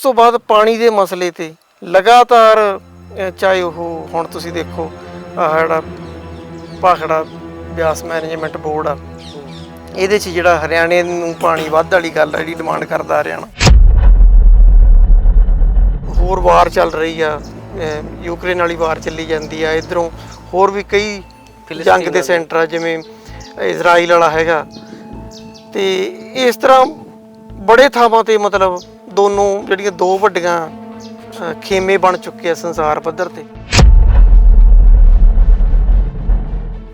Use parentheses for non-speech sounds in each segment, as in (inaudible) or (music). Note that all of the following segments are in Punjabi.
ਉਸ ਤੋਂ ਬਾਅਦ ਪਾਣੀ ਦੇ ਮਸਲੇ ਤੇ ਲਗਾਤਾਰ ਚਾਹੇ ਉਹ ਹੁਣ ਤੁਸੀਂ ਦੇਖੋ ਆਹ ਜਿਹੜਾ ਪਾਖੜਾ ਬਿਆਸ ਮੈਨੇਜਮੈਂਟ ਬੋਰਡ ਆ ਇਹਦੇ 'ਚ ਜਿਹੜਾ ਹਰਿਆਣੇ ਨੂੰ ਪਾਣੀ ਵੱਧ ਵਾਲੀ ਗੱਲ ਜਿਹੜੀ ਡਿਮਾਂਡ ਕਰਦਾ ਹਰਿਆਣਾ ਹੋਰ ਵਾਰ ਚੱਲ ਰਹੀ ਆ ਯੂਕਰੇਨ ਵਾਲੀ ਵਾਰ ਚੱਲੀ ਜਾਂਦੀ ਆ ਇਧਰੋਂ ਹੋਰ ਵੀ ਕਈ ਜੰਗ ਦੇ ਸੈਂਟਰ ਆ ਜਿਵੇਂ ਇਜ਼ਰਾਈਲ ਵਾਲਾ ਹੈਗਾ। ਤੇ ਇਸ ਤਰ੍ਹਾਂ ਬੜੇ ਥਾਵਾਂ ਤੇ ਮਤਲਬ ਦੋਨੋਂ ਜਿਹੜੀਆਂ ਦੋ ਵੱਡੀਆਂ ਅਹ, ਖੇਮੇ ਬਣ ਚੁੱਕੇ ਆ ਸੰਸਾਰ ਪੱਧਰ ਤੇ।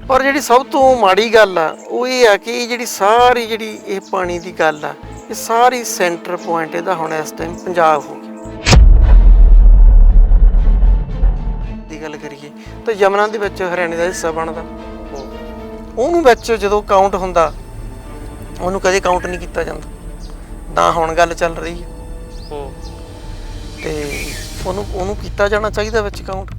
ਪਰ ਜਿਹੜੀ ਸਭ ਤੋਂ ਮਾੜੀ ਗੱਲ ਆ ਉਹ ਇਹ ਆ ਕਿ ਇਹ ਜਿਹੜੀ ਸਾਰੀ ਜਿਹੜੀ ਇਹ ਪਾਣੀ ਦੀ ਗੱਲ ਆ ਇਹ ਸਾਰੀ ਸੈਂਟਰ ਪੁਆਇੰਟ ਇਹਦਾ ਹੁਣ ਇਸ ਟਾਈਮ ਪੰਜਾਬ ਹੋ ਗਿਆ। ਦੀ ਗੱਲ ਕਰੀਏ ਤਾਂ ਯਮਨਾ ਦੇ ਵਿੱਚ ਹਰਿਆਣੇ ਦਾ ਹਿੱਸਾ ਬਣਦਾ। ਉਹਨੂੰ ਵਿੱਚ ਜਦੋਂ ਕਾਊਂਟ ਹੁੰਦਾ ਉਹਨੂੰ ਕਦੇ ਕਾਊਂਟ ਨਹੀਂ ਕੀਤਾ ਜਾਂਦਾ। ਨਾ ਹੁਣ ਗੱਲ ਚੱਲ ਰਹੀ। ਹੈ ਤੇ ਉਹਨੂੰ ਉਹਨੂੰ ਕੀਤਾ ਜਾਣਾ ਚਾਹੀਦਾ ਵਿੱਚ ਕਾਊਂਟ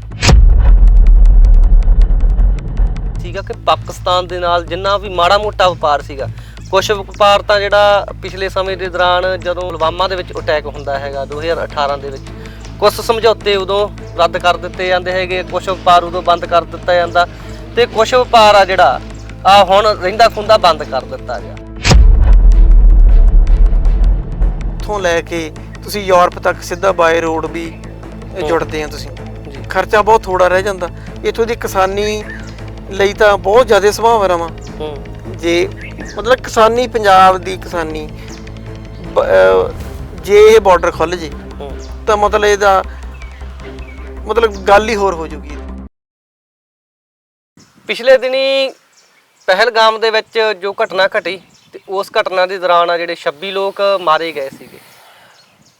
ਸੀਗਾ ਕਿ ਪਾਕਿਸਤਾਨ ਦੇ ਨਾਲ ਜਿੰਨਾ ਵੀ ਮਾੜਾ ਮੋਟਾ ਵਪਾਰ ਸੀਗਾ ਕੁਝ ਵਪਾਰ ਤਾਂ ਜਿਹੜਾ ਪਿਛਲੇ ਸਮੇਂ ਦੇ ਦੌਰਾਨ ਜਦੋਂ ਪੁਲਵਾਮਾ ਦੇ ਵਿੱਚ ਅਟੈਕ ਹੁੰਦਾ ਹੈਗਾ 2018 ਦੇ ਵਿੱਚ ਕੁਝ ਸਮਝੌਤੇ ਉਦੋਂ ਰੱਦ ਕਰ ਦਿੱਤੇ ਜਾਂਦੇ ਹੈਗੇ ਕੁਝ ਵਪਾਰ ਉਦੋਂ ਬੰਦ ਕਰ ਦਿੱਤਾ ਜਾਂਦਾ ਤੇ ਕੁਝ ਵਪਾਰ ਆ ਜਿਹੜਾ ਆ ਹੁਣ ਰਹਿੰਦਾ ਖੁੰਦਾ ਬੰਦ ਕਰ ਦਿੱਤਾ ਗਿਆ। ਉੱਥੋਂ ਲੈ ਕੇ ਤੁਸੀਂ ਯੂਰਪ ਤੱਕ ਸਿੱਧਾ ਬਾਏ ਰੋਡ ਵੀ ਜੁੜਦੇ ਆ ਤੁਸੀਂ। ਖਰਚਾ ਬਹੁਤ ਥੋੜਾ ਰਹਿ ਜਾਂਦਾ। ਇੱਥੋਂ ਦੀ ਕਿਸਾਨੀ ਲਈ ਤਾਂ ਬਹੁਤ ਜ਼ਿਆਦਾ ਸੰਭਾਵਨਾਵਾਂ ਹੂੰ। ਜੇ ਮਤਲਬ ਕਿਸਾਨੀ ਪੰਜਾਬ ਦੀ ਕਿਸਾਨੀ ਜੇ ਇਹ ਬਾਰਡਰ ਖੁੱਲ ਜੇ ਤਾਂ ਮਤਲਬ ਇਹਦਾ ਮਤਲਬ ਗੱਲ ਹੀ ਹੋਰ ਹੋ ਜੂਗੀ। ਪਿਛਲੇ ਦਿਨੀ ਪਹਿਲਗਾਮ ਦੇ ਵਿੱਚ ਜੋ ਘਟਨਾ ਘਟੀ ਤੇ ਉਸ ਘਟਨਾ ਦੇ ਦੌਰਾਨ ਆ ਜਿਹੜੇ 26 ਲੋਕ ਮਾਰੇ ਗਏ ਸੀਗੇ।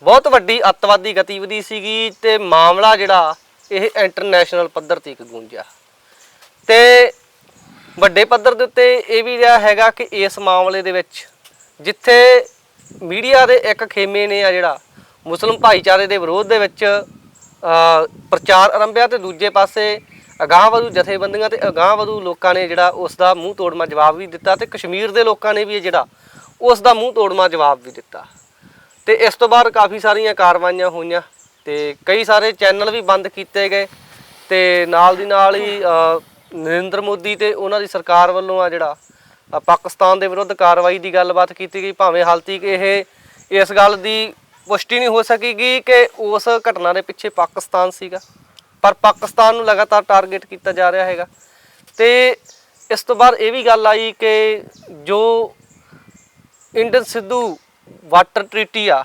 ਬਹੁਤ ਵੱਡੀ ਅੱਤਵਾਦੀ ਗਤੀਵਿਧੀ ਸੀਗੀ ਤੇ ਮਾਮਲਾ ਜਿਹੜਾ ਇਹ ਇੰਟਰਨੈਸ਼ਨਲ ਪੱਧਰ ਤੇ ਇੱਕ ਗੂੰਜਿਆ। ਤੇ ਵੱਡੇ ਪੱਧਰ ਦੇ ਉੱਤੇ ਇਹ ਵੀ ਰਿਹਾ ਹੈਗਾ ਕਿ ਇਸ ਮਾਮਲੇ ਦੇ ਵਿੱਚ ਜਿੱਥੇ ਮੀਡੀਆ ਦੇ ਇੱਕ ਖੇਮੇ ਨੇ ਆ ਜਿਹੜਾ ਮੁਸਲਮ ਭਾਈਚਾਰੇ ਦੇ ਵਿਰੋਧ ਦੇ ਵਿੱਚ ਪ੍ਰਚਾਰ ਆਰੰਭਿਆ ਤੇ ਦੂਜੇ ਪਾਸੇ ਅਗਾਂਹਵਧੂ ਜਥੇਬੰਦੀਆਂ ਤੇ ਅਗਾਂਹਵਧੂ ਲੋਕਾਂ ਨੇ ਜਿਹੜਾ ਉਸ ਦਾ ਮੂੰਹ ਤੋੜਮਾ ਜਵਾਬ ਵੀ ਦਿੱਤਾ ਤੇ ਕਸ਼ਮੀਰ ਦੇ ਲੋਕਾਂ ਨੇ ਵੀ ਇਹ ਜਿਹੜਾ ਉਸ ਦਾ ਮੂੰਹ ਤੋੜਮਾ ਜਵਾਬ ਵੀ ਦਿੱਤਾ। ਤੇ ਇਸ ਤੋਂ ਬਾਅਦ ਕਾਫੀ ਸਾਰੀਆਂ ਕਾਰਵਾਈਆਂ ਹੋਈਆਂ ਤੇ ਕਈ ਸਾਰੇ ਚੈਨਲ ਵੀ ਬੰਦ ਕੀਤੇ ਗਏ ਤੇ ਨਾਲ ਦੀ ਨਾਲ ਹੀ ਨਰਿੰਦਰ ਮੋਦੀ ਤੇ ਉਹਨਾਂ ਦੀ ਸਰਕਾਰ ਵੱਲੋਂ ਆ ਜਿਹੜਾ ਪਾਕਿਸਤਾਨ ਦੇ ਵਿਰੁੱਧ ਕਾਰਵਾਈ ਦੀ ਗੱਲਬਾਤ ਕੀਤੀ ਗਈ। ਭਾਵੇਂ ਹਾਲ ਤੱਕ ਇਹ, ਇਸ ਗੱਲ ਦੀ ਪੁਸ਼ਟੀ ਨਹੀਂ ਹੋ ਸਕੇਗੀ ਕਿ ਉਸ ਘਟਨਾ ਦੇ ਪਿੱਛੇ ਪਾਕਿਸਤਾਨ ਸੀਗਾ। ਪਰ ਪਾਕਿਸਤਾਨ ਨੂੰ ਲਗਾਤਾਰ ਟਾਰਗੇਟ ਕੀਤਾ ਜਾ ਰਿਹਾ ਹੈਗਾ। ਤੇ ਇਸ ਤੋਂ ਬਾਅਦ ਇਹ ਵੀ ਗੱਲ ਆਈ ਕਿ ਜੋ ਇੰਡਨ ਸਿੱਧੂ ਵਾਟਰ ਟ੍ਰੀਟੀ ਆ,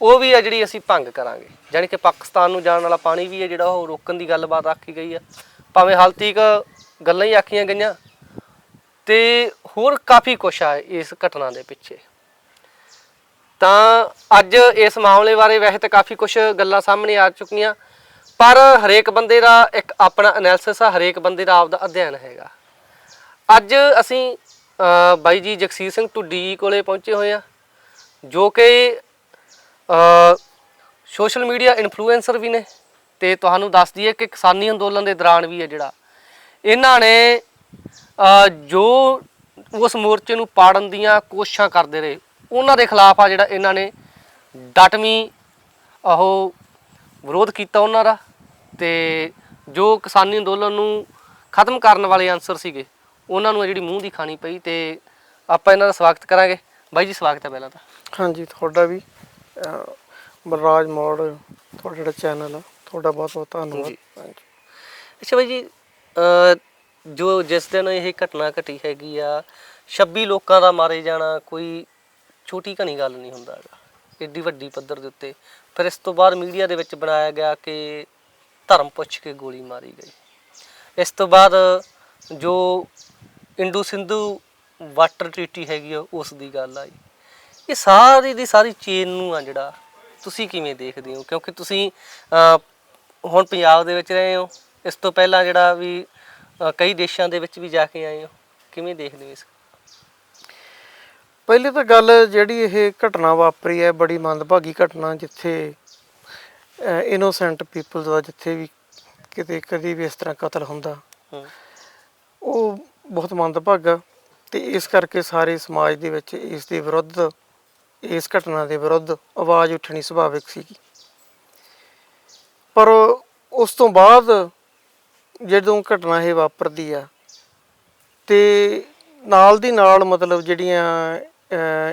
ਉਹ ਵੀ ਆ ਜਿਹੜੀ ਅਸੀਂ ਭੰਗ ਕਰਾਂਗੇ। ਯਾਨੀ ਕਿ ਪਾਕਿਸਤਾਨ ਨੂੰ ਜਾਣ ਵਾਲਾ ਪਾਣੀ ਵੀ ਹੈ ਜਿਹੜਾ ਉਹ ਰੋਕਣ ਦੀ ਗੱਲਬਾਤ ਆਖੀ ਗਈ ਆ। ਭਾਵੇਂ ਹਾਲ ਤੱਕ ਗੱਲਾਂ ਹੀ ਆਖੀਆਂ ਗਈਆਂ। ਤੇ ਹੋਰ ਕਾਫੀ ਕੁਛ ਆ ਇਸ ਘਟਨਾ ਦੇ ਪਿੱਛੇ। ਤਾਂ ਅੱਜ ਇਸ ਮਾਮਲੇ ਬਾਰੇ ਵੈਸੇ ਤਾਂ ਕਾਫੀ ਕੁਝ ਗੱਲਾਂ ਸਾਹਮਣੇ ਆ ਚੁੱਕੀਆਂ। ਪਰ ਹਰੇਕ ਬੰਦੇ ਦਾ ਇੱਕ ਆਪਣਾ ਐਨਾਲਿਸਿਸ ਆ, ਹਰੇਕ ਬੰਦੇ ਦਾ ਆਪਦਾ ਅਧਿਐਨ ਹੈਗਾ। ਅੱਜ ਅਸੀਂ ਬਾਈ ਜੀ ਜਗਸੀਰ ਸਿੰਘ ਢੁੱਡੀ ਜੀ ਕੋਲੇ ਪਹੁੰਚੇ ਹੋਏ ਆ। ਜੋ ਕਿ ਸੋਸ਼ਲ ਮੀਡੀਆ ਇਨਫਲੂਐਂਸਰ ਵੀ ਨੇ ਤੇ ਤੁਹਾਨੂੰ ਦੱਸ ਦਈਏ ਕਿ ਕਿਸਾਨੀ ਅੰਦੋਲਨ ਦੇ ਦੌਰਾਨ ਵੀ ਹੈ ਜਿਹੜਾ। ਇਹਨਾਂ ਨੇ ਜੋ ਉਸ ਮੋਰਚੇ ਨੂੰ ਪਾੜਨ ਦੀਆਂ ਕੋਸ਼ਿਸ਼ਾਂ ਕਰਦੇ ਰਹੇ, ਉਹਨਾਂ ਦੇ ਖਿਲਾਫ ਆ ਜਿਹੜਾ ਇਹਨਾਂ ਨੇ ਡਟਵੀਂ, ਉਹ ਵਿਰੋਧ ਕੀਤਾ ਉਹਨਾਂ ਦਾ ਤੇ ਜੋ ਕਿਸਾਨੀ ਅੰਦੋਲਨ ਨੂੰ ਖਤਮ ਕਰਨ ਵਾਲੇ ਆਨਸਰ ਸੀਗੇ, ਉਹਨਾਂ ਨੂੰ ਇਹ ਜਿਹੜੀ ਮੂੰਹ ਦੀ ਖਾਣੀ ਪਈ ਤੇ ਆਪਾਂ ਇਹਨਾਂ ਦਾ ਸਵਾਗਤ ਕਰਾਂਗੇ। ਬਾਈ ਜੀ ਸਵਾਗਤ ਹੈ ਪਹਿਲਾਂ ਤਾਂ। ਹਾਂਜੀ ਤੁਹਾਡਾ ਵੀ ਅਹ, ਬਲਰਾਜ ਮੋੜ ਤੁਹਾਡਾ ਜਿਹੜਾ ਚੈਨਲ ਆ ਤੁਹਾਡਾ ਬਹੁਤ ਬਹੁਤ ਧੰਨਵਾਦ। ਜੀ। ਹਾਂਜੀ। ਅੱਛਾ ਬਾਈ ਜੀ ਜੋ ਜਿਸ ਦਿਨ ਇਹ ਘਟਨਾ ਘਟੀ ਹੈਗੀ ਆ 26 ਲੋਕਾਂ ਦਾ ਮਾਰੇ ਜਾਣਾ ਕੋਈ ਛੋਟੀ ਘਣੀ ਗੱਲ ਨਹੀਂ ਹੁੰਦਾ ਹੈਗਾ। ਏਡੀ ਵੱਡੀ ਪੱਧਰ ਦੇ ਉੱਤੇ। ਫਿਰ ਇਸ ਤੋਂ ਬਾਅਦ ਮੀਡੀਆ ਦੇ ਵਿੱਚ ਬਣਾਇਆ ਗਿਆ ਕਿ ਧਰਮ ਪੁੱਛ ਕੇ ਗੋਲੀ ਮਾਰੀ ਗਈ। ਇਸ ਤੋਂ ਬਾਅਦ ਜੋ ਇੰਡੂ ਸਿੰਧੂ ਵਾਟਰ ਟ੍ਰੀਟੀ ਹੈਗੀ ਆ ਉਸ ਦੀ ਗੱਲ ਆਈ ਇਹ ਸਾਰੀ ਦੀ ਸਾਰੀ ਚੇਨ ਨੂੰ ਆ ਜਿਹੜਾ ਤੁਸੀਂ ਕਿਵੇਂ ਦੇਖਦੇ ਹੋ? ਕਿਉਂਕਿ ਤੁਸੀਂ ਹੁਣ ਪੰਜਾਬ ਦੇ ਵਿੱਚ ਰਹੇ ਹੋ ਇਸ ਤੋਂ ਪਹਿਲਾਂ ਜਿਹੜਾ ਵੀ ਕਈ ਦੇਸ਼ਾਂ ਦੇ ਵਿੱਚ ਵੀ ਜਾ ਕੇ ਆਏ ਹੋ ਕਿਵੇਂ ਦੇਖਦੇ ਹੋ ਇਸ? ਪਹਿਲੇ ਤਾਂ ਗੱਲ ਜਿਹੜੀ ਇਹ ਘਟਨਾ ਵਾਪਰੀ ਹੈ ਬੜੀ ਮੰਦਭਾਗੀ ਘਟਨਾ ਜਿੱਥੇ ਇਨੋਸੈਂਟ ਪੀਪਲ ਦਾ ਜਿੱਥੇ ਵੀ ਕਿਤੇ ਕਦੀ ਵੀ ਇਸ ਤਰ੍ਹਾਂ ਕਤਲ ਹੁੰਦਾ ਉਹ ਬਹੁਤ ਮੰਦਭਾਗਾ। ਤੇ ਇਸ ਕਰਕੇ ਸਾਰੇ ਸਮਾਜ ਦੇ ਵਿੱਚ ਇਸ ਦੇ ਵਿਰੁੱਧ ਇਸ ਘਟਨਾ ਦੇ ਵਿਰੁੱਧ ਆਵਾਜ਼ ਉੱਠਣੀ ਸੁਭਾਵਿਕ ਸੀਗੀ। ਪਰ ਉਸ ਤੋਂ ਬਾਅਦ ਜਦੋਂ ਘਟਨਾ ਇਹ ਵਾਪਰਦੀ ਆ ਤੇ ਨਾਲ ਦੀ ਨਾਲ ਮਤਲਬ ਜਿਹੜੀਆਂ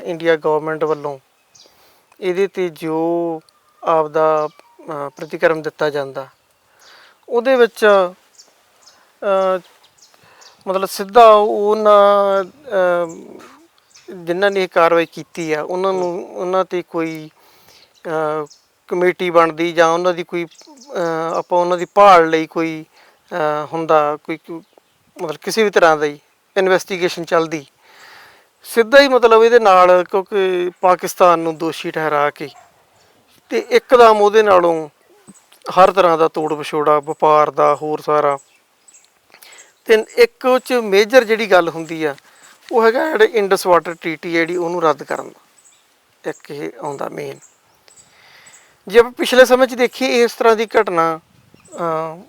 ਇੰਡੀਆ ਗਵਰਨਮੈਂਟ ਵੱਲੋਂ ਇਹਦੇ ਤੇ ਜੋ ਆਪਦਾ ਅਹ, ਪ੍ਰਤੀਕਰਮ ਦਿੱਤਾ ਜਾਂਦਾ ਉਹਦੇ ਵਿੱਚ ਮਤਲਬ ਸਿੱਧਾ ਉਹਨਾਂ ਜਿਨ੍ਹਾਂ ਨੇ ਇਹ ਕਾਰਵਾਈ ਕੀਤੀ ਆ, ਉਹਨਾਂ ਨੂੰ, ਉਹਨਾਂ ਤੇ ਕੋਈ ਕਮੇਟੀ ਬਣਦੀ ਜਾਂ ਉਹਨਾਂ ਦੀ ਕੋਈ ਆਪਾਂ ਉਹਨਾਂ ਦੀ ਭਾਲ ਲਈ ਕੋਈ ਹੁੰਦਾ, ਕੋਈ ਮਤਲਬ ਕਿਸੇ ਵੀ ਤਰ੍ਹਾਂ ਦਾ ਹੀ ਇਨਵੈਸਟੀਗੇਸ਼ਨ ਚੱਲਦੀ। ਸਿੱਧਾ ਹੀ ਮਤਲਬ ਇਹਦੇ ਨਾਲ ਕਿਉਂਕਿ ਪਾਕਿਸਤਾਨ ਨੂੰ ਦੋਸ਼ੀ ਠਹਿਰਾ ਕੇ ਤੇ ਇੱਕਦਮ ਉਹਦੇ ਨਾਲੋਂ ਹਰ ਤਰ੍ਹਾਂ ਦਾ ਤੋੜ ਵਿਛੋੜਾ ਵਪਾਰ ਦਾ ਹੋਰ ਸਾਰਾ ਤੇ ਇੱਕ ਉਹ ਚ ਮੇਜਰ ਜਿਹੜੀ ਗੱਲ ਹੁੰਦੀ ਆ, ਉਹ ਹੈਗਾ ਜਿਹੜੇ ਇੰਡਸ ਵਾਟਰ ਟ੍ਰੀਟੀ ਜਿਹੜੀ ਉਹਨੂੰ ਰੱਦ ਕਰਨ ਦਾ। ਇੱਕ ਇਹ ਆਉਂਦਾ ਮੇਨ ਜੇ ਆਪਾਂ ਪਿਛਲੇ ਸਮੇਂ 'ਚ ਦੇਖੀਏ, ਇਸ ਤਰ੍ਹਾਂ ਦੀ ਘਟਨਾ ਅਮ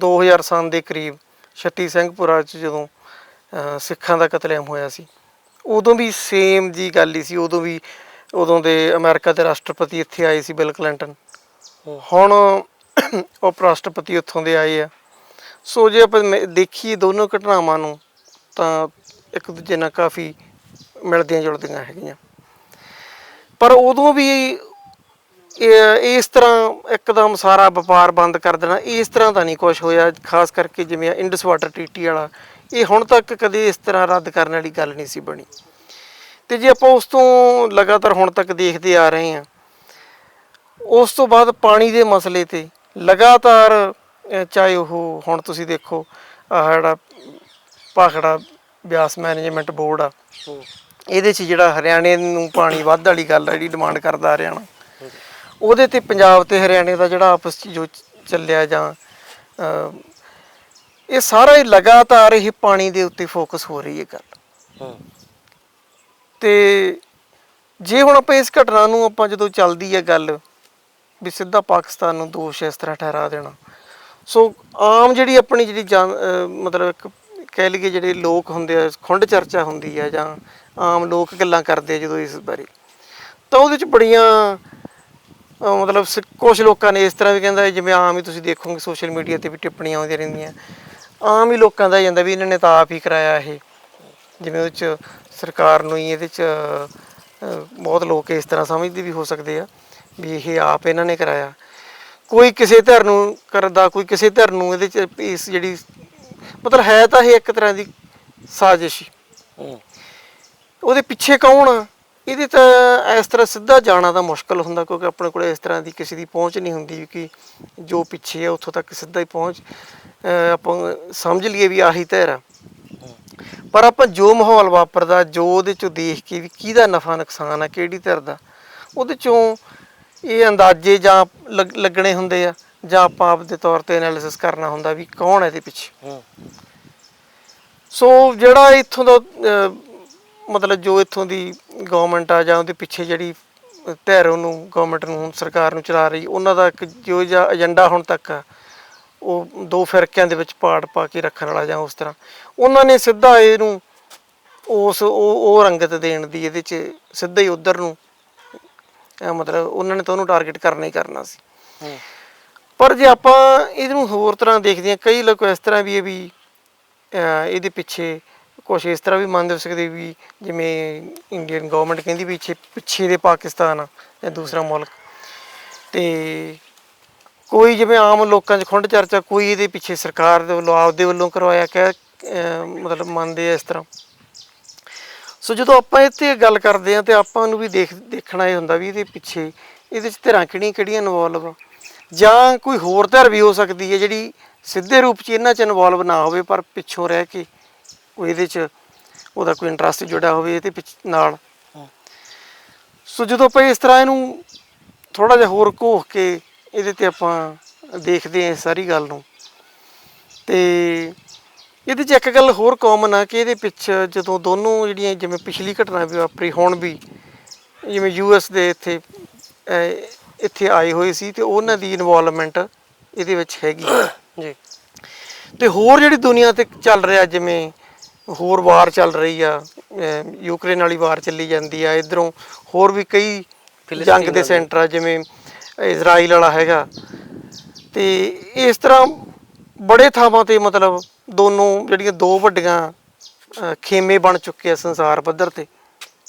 2000 ਸਾਲ ਦੇ ਕਰੀਬ ਛੱਤੀ ਸਿੰਘਪੁਰਾ 'ਚ ਜਦੋਂ ਸਿੱਖਾਂ ਦਾ ਕਤਲੇਆਮ ਹੋਇਆ ਸੀ, ਉਦੋਂ ਵੀ ਸੇਮ ਜੀ ਗੱਲ ਹੀ ਸੀ। ਉਦੋਂ ਵੀ, ਉਦੋਂ ਦੇ ਅਮਰੀਕਾ ਦੇ ਰਾਸ਼ਟਰਪਤੀ ਇੱਥੇ ਆਏ ਸੀ, ਬਿਲ ਕਲਿੰਟਨ। ਹੁਣ ਉਪ ਰਾਸ਼ਟਰਪਤੀ ਉੱਥੋਂ ਦੇ ਆਏ ਆ। ਸੋ ਜੇ ਆਪਾਂ ਮੈਂ- ਦੇਖੀਏ ਦੋਨੋਂ ਘਟਨਾਵਾਂ ਨੂੰ, ਤਾਂ ਇੱਕ ਦੂਜੇ ਨਾਲ ਕਾਫੀ ਮਿਲਦੀਆਂ ਜੁਲਦੀਆਂ ਹੈਗੀਆਂ। ਪਰ ਉਦੋਂ ਵੀ ਇਹ- ਇਸ ਤਰ੍ਹਾਂ ਇੱਕਦਮ ਸਾਰਾ ਵਪਾਰ ਬੰਦ ਕਰ ਦੇਣਾ, ਇਸ ਤਰ੍ਹਾਂ ਦਾ ਨਹੀਂ ਕੁਝ ਹੋਇਆ, ਖਾਸ ਕਰਕੇ ਜਿਵੇਂ ਇੰਡਸ ਵਾਟਰ ਟ੍ਰੀਟੀ ਵਾਲਾ। ਇਹ ਹੁਣ ਤੱਕ ਕਦੇ ਇਸ ਤਰ੍ਹਾਂ ਰੱਦ ਕਰਨ ਵਾਲੀ ਗੱਲ ਨਹੀਂ ਸੀ ਬਣੀ। ਤੇ ਜੇ ਆਪਾਂ ਉਸ ਤੋਂ ਲਗਾਤਾਰ ਹੁਣ ਤੱਕ ਦੇਖਦੇ ਆ ਰਹੇ ਹਾਂ, ਉਸ ਤੋਂ ਬਾਅਦ ਪਾਣੀ ਦੇ ਮਸਲੇ ਤੇ ਲਗਾਤਾਰ ਅਹ, ਚਾਹੇ ਉਹ ਹੁਣ ਤੁਸੀਂ ਦੇਖੋ ਆਹ ਜਿਹੜਾ ਪਾਖੜਾ ਬਿਆਸ ਮੈਨੇਜਮੈਂਟ ਬੋਰਡ ਆ ਇਹਦੇ 'ਚ ਜਿਹੜਾ ਹਰਿਆਣੇ ਨੂੰ ਪਾਣੀ ਵੱਧ ਵਾਲੀ ਗੱਲ ਆ ਜਿਹੜੀ ਡਿਮਾਂਡ ਕਰਦਾ ਹਰਿਆਣਾ। ਉਹਦੇ ਤੇ ਪੰਜਾਬ ਤੇ ਹਰਿਆਣੇ ਦਾ ਜਿਹੜਾ ਆਪਸ 'ਚ ਜੋ ਚ- ਚੱਲਿਆ ਜਾਂ ਅਹ, ਇਹ ਸਾਰਾ ਹੀ ਲਗਾਤਾਰ ਇਹ ਪਾਣੀ ਦੇ ਉੱਤੇ ਫੋਕਸ ਹੋ ਰਹੀ ਹੈ ਗੱਲ। ਤੇ ਜੇ ਹੁਣ ਆਪਾਂ ਇਸ ਘਟਨਾ ਨੂੰ ਆਪਾਂ ਜਦੋਂ ਚੱਲਦੀ ਹੈ ਗੱਲ ਵੀ ਸਿੱਧਾ ਪਾਕਿਸਤਾਨ ਨੂੰ ਦੋਸ਼ ਇਸ ਤਰ੍ਹਾਂ ਠਹਿਰਾ ਦੇਣਾ ਸੋ ਆਮ ਜਿਹੜੀ ਆਪਣੀ ਜਿਹੜੀ ਜਾਨ- ਮਤਲਬ ਇੱਕ ਕਹਿ ਲਈਏ ਜਿਹੜੇ ਲੋਕ ਹੁੰਦੇ ਆ, ਖੁੰਡ ਚਰਚਾ ਹੁੰਦੀ ਆ ਜਾਂ ਆਮ ਲੋਕ ਗੱਲਾਂ ਕਰਦੇ ਆ ਜਦੋਂ ਇਸ ਬਾਰੇ। ਤਾਂ ਉਹਦੇ ਚ ਬੜੀਆਂ, ਅਹ, ਮਤਲਬ ਕੁਝ ਲੋਕਾਂ ਨੇ ਇਸ ਤਰ੍ਹਾਂ ਵੀ ਕਹਿੰਦਾ ਜਿਵੇਂ ਆਮ ਹੀ ਤੁਸੀਂ ਦੇਖੋਗੇ ਸੋਸ਼ਲ ਮੀਡੀਆ ਤੇ ਵੀ ਟਿੱਪਣੀਆਂ ਆਉਂਦੀਆਂ ਰਹਿੰਦੀਆਂ। ਆਮ ਹੀ ਲੋਕਾਂ ਦਾ ਇਹ ਜਾਂਦਾ ਵੀ ਇਹਨਾਂ ਨੇ ਤਾਂ ਆਪ ਹੀ ਕਰਾਇਆ ਇਹ। ਜਿਵੇਂ ਉਹਦੇ ਚ ਸਰਕਾਰ ਨੂੰ ਹੀ ਇਹਦੇ ਚ ਬਹੁਤ ਲੋਕ ਇਸ ਤਰ੍ਹਾਂ ਸਮਝਦੇ ਵੀ ਹੋ ਸਕਦੇ ਆ, ਵੀ ਇਹ ਆਪ ਇਹਨਾਂ ਨੇ ਕਰਾਇਆ। ਕੋਈ ਕਿਸੇ ਧਿਰ ਨੂੰ ਕਰਦਾ ਕੋਈ ਕਿਸੇ ਧਿਰ ਨੂੰ ਇਹਦੇ ਚ ਇਸ ਜਿਹੜੀ ਮਤਲਬ ਹੈ ਤਾਂ ਇਹ ਇੱਕ ਤਰ੍ਹਾਂ ਦੀ ਸਾਜ਼ਿਸ਼ ਉਹਦੇ ਪਿੱਛੇ ਕੌਣ ਆ? ਇਹਦੇ ਤਾਂ ਇਸ ਤਰ੍ਹਾਂ ਸਿੱਧਾ ਜਾਣਾ ਤਾਂ ਮੁਸ਼ਕਲ ਹੁੰਦਾ ਕਿਉਂਕਿ ਆਪਣੇ ਕੋਲ ਇਸ ਤਰ੍ਹਾਂ ਦੀ ਕਿਸੇ ਦੀ ਪਹੁੰਚ ਨਹੀਂ ਹੁੰਦੀ ਕਿ ਜੋ ਪਿੱਛੇ ਆ ਉੱਥੋਂ ਤੱਕ ਸਿੱਧਾ ਹੀ ਪਹੁੰਚ। ਆਪਾਂ ਸਮਝ ਲਈਏ ਵੀ ਆਹੀ ਧਿਰ ਆ। ਪਰ ਆਪਾਂ ਜੋ ਮਾਹੌਲ ਵਾਪਰਦਾ ਜੋ ਉਹਦੇ ਚੋਂ ਦੇਖ ਕੇ ਵੀ ਕਿਹਦਾ ਨਫਾ ਨੁਕਸਾਨ ਆ ਕਿਹੜੀ ਧਿਰ ਦਾ ਉਹਦੇ ਚੋਂ ਇਹ ਅੰਦਾਜ਼ੇ ਜਾਂ ਲੱਗ- ਲੱਗਣੇ ਹੁੰਦੇ ਆ ਜਾਂ ਆਪਾਂ ਆਪ ਦੇ ਤੌਰ ਤੇ ਐਨਾਲਿਸਿਸ ਕਰਨਾ ਹੁੰਦਾ ਵੀ ਕੌਣ ਹੈ ਇਹਦੇ ਪਿੱਛੇ। ਸੋ ਜਿਹੜਾ ਇੱਥੋਂ ਦਾ ਮਤਲਬ ਜੋ ਇੱਥੋਂ ਦੀ ਗਵਰਨਮੈਂਟ ਆ ਜਾਂ ਉਹਦੇ ਪਿੱਛੇ ਜਿਹੜੀ ਧਿਰ ਉਹਨੂੰ ਗਵਰਨਮੈਂਟ ਨੂੰ ਸਰਕਾਰ ਨੂੰ ਚਲਾ ਰਹੀ ਉਹਨਾਂ ਦਾ ਇੱਕ ਜੋ ਜਿਹਾ ਏਜੰਡਾ ਹੁਣ ਤੱਕ ਆ ਉਹ ਦੋ ਫਿਰਕਿਆਂ ਦੇ ਵਿੱਚ ਪਾੜ ਪਾ ਕੇ ਰੱਖਣ ਵਾਲਾ ਜਾਂ ਉਸ ਤਰ੍ਹਾਂ ਉਹਨਾਂ ਨੇ ਸਿੱਧਾ ਇਹਨੂੰ ਉਸ ਉਹ ਰੰਗਤ ਦੇਣ ਦੀ ਇਹਦੇ 'ਚ ਸਿੱਧਾ ਹੀ ਉਧਰ ਨੂੰ ਮਤਲਬ ਉਹਨਾਂ ਨੇ ਤਾਂ ਉਹਨੂੰ ਟਾਰਗੇਟ ਕਰਨਾ ਹੀ ਕਰਨਾ ਸੀ। ਪਰ ਜੇ ਆਪਾਂ ਇਹਨੂੰ ਹੋਰ ਤਰ੍ਹਾਂ ਦੇਖਦੇ ਹਾਂ ਕਈ ਲੋਕ ਇਸ ਤਰ੍ਹਾਂ ਵੀ ਇਹ ਵੀ ਇਹਦੇ ਪਿੱਛੇ ਕੁਝ ਇਸ ਤਰ੍ਹਾਂ ਵੀ ਮੰਨਦੇ ਹੋ ਸਕਦੇ ਵੀ ਜਿਵੇਂ ਇੰਡੀਅਨ ਗਵਰਨਮੈਂਟ ਕਹਿੰਦੀ ਵੀ ਪਿੱਛੇ ਪਿੱਛੇ ਦੇ ਪਾਕਿਸਤਾਨ ਆ ਜਾਂ ਦੂਸਰਾ ਮੁਲਕ। ਤੇ ਕੋਈ ਜਿਵੇਂ ਆਮ ਲੋਕਾਂ 'ਚ ਖੁੰਡ ਚਰਚਾ ਕੋਈ ਇਹਦੇ ਪਿੱਛੇ ਸਰਕਾਰ ਦੇ ਵੱਲੋਂ ਆਪਦੇ ਵੱਲੋਂ ਕਰਵਾਇਆ ਅਹ ਮਤਲਬ ਮੰਨਦੇ ਆ ਇਸ ਤਰ੍ਹਾਂ? ਸੋ ਜਦੋਂ ਆਪਾਂ ਇੱਥੇ ਗੱਲ ਕਰਦੇ ਆ ਤੇ ਆਪਾਂ ਨੂੰ ਵੀ ਦੇਖ ਦੇਖਣਾ ਇਹ ਹੁੰਦਾ ਵੀ ਇਹਦੇ ਪਿੱਛੇ ਇਹਦੇ 'ਚ ਧਿਰਾਂ ਕਿਹੜੀਆਂ ਕਿਹੜੀਆਂ ਇਨਵੋਲਵ ਆ। ਜਾਂ ਕੋਈ ਹੋਰ ਧਿਰ ਵੀ ਹੋ ਸਕਦੀ ਹੈ ਜਿਹੜੀ ਸਿੱਧੇ ਰੂਪ 'ਚ ਇਹਨਾਂ 'ਚ ਇਨਵੋਲਵ ਨਾ ਹੋਵੇ ਪਰ ਪਿੱਛੋਂ ਰਹਿ ਕੇ ਉਹ ਇਹਦੇ 'ਚ ਉਹਦਾ ਕੋਈ ਇੰਟਰਸਟ ਜੁੜਿਆ ਹੋਵੇ ਇਹਦੇ ਪਿੱਛ ਨਾਲ। ਸੋ ਜਦੋਂ ਆਪਾਂ ਇਸ ਤਰ੍ਹਾਂ ਇਹਨੂੰ ਥੋੜਾ ਜਿਹਾ ਹੋਰ ਘੋਖ ਕੇ ਇਹਦੇ ਤੇ ਆਪਾਂ ਦੇਖਦੇ ਇਸ ਸਾਰੀ ਗੱਲ ਨੂੰ। ਤੇ ਇਹਦੇ 'ਚ ਇੱਕ ਗੱਲ ਹੋਰ ਕਾਮਨ ਆ ਕਿ ਇਹਦੇ ਪਿੱਛੇ ਜਦੋਂ ਦੋਨੋਂ ਜਿਹੜੀਆਂ ਜਿਵੇਂ ਪਿਛਲੀ ਘਟਨਾ ਵੀ ਵਾਪਰੀ ਹੁਣ ਵੀ ਜਿਵੇਂ ਯੂਐਸ ਦੇ ਇੱਥੇ ਇੱਥੇ ਆਏ ਹੋਏ ਸੀ ਤੇ ਉਹਨਾਂ ਦੀ ਇਨਵੋਲਵਮੈਂਟ ਇਹਦੇ ਵਿੱਚ ਹੈਗੀ। (coughs) ਜੀ ਤੇ ਹੋਰ ਜਿਹੜੀ ਦੁਨੀਆ ਤੇ ਚੱਲ ਰਿਹਾ ਜਿਵੇਂ ਹੋਰ ਵਾਰ ਚੱਲ ਰਹੀ ਆ ਯੂਕਰੇਨ ਵਾਲੀ ਵਾਰ ਚੱਲੀ ਜਾਂਦੀ ਆ ਇਧਰੋਂ ਹੋਰ ਵੀ ਕਈ ਜੰਗ ਦੇ। ਸੈਂਟਰ ਆ ਜਿਵੇਂ ਇਜ਼ਰਾਈਲ ਵਾਲਾ ਹੈਗਾ ਤੇ ਇਸ ਤਰ੍ਹਾਂ ਬੜੇ ਥਾਵਾਂ ਤੇ ਮਤਲਬ ਦੋਨੋਂ ਜਿਹੜੀਆਂ ਦੋ ਵੱਡੀਆਂ ਖੇਮੇ ਬਣ ਚੁੱਕੇ ਆ ਸੰਸਾਰ ਪੱਧਰ ਤੇ।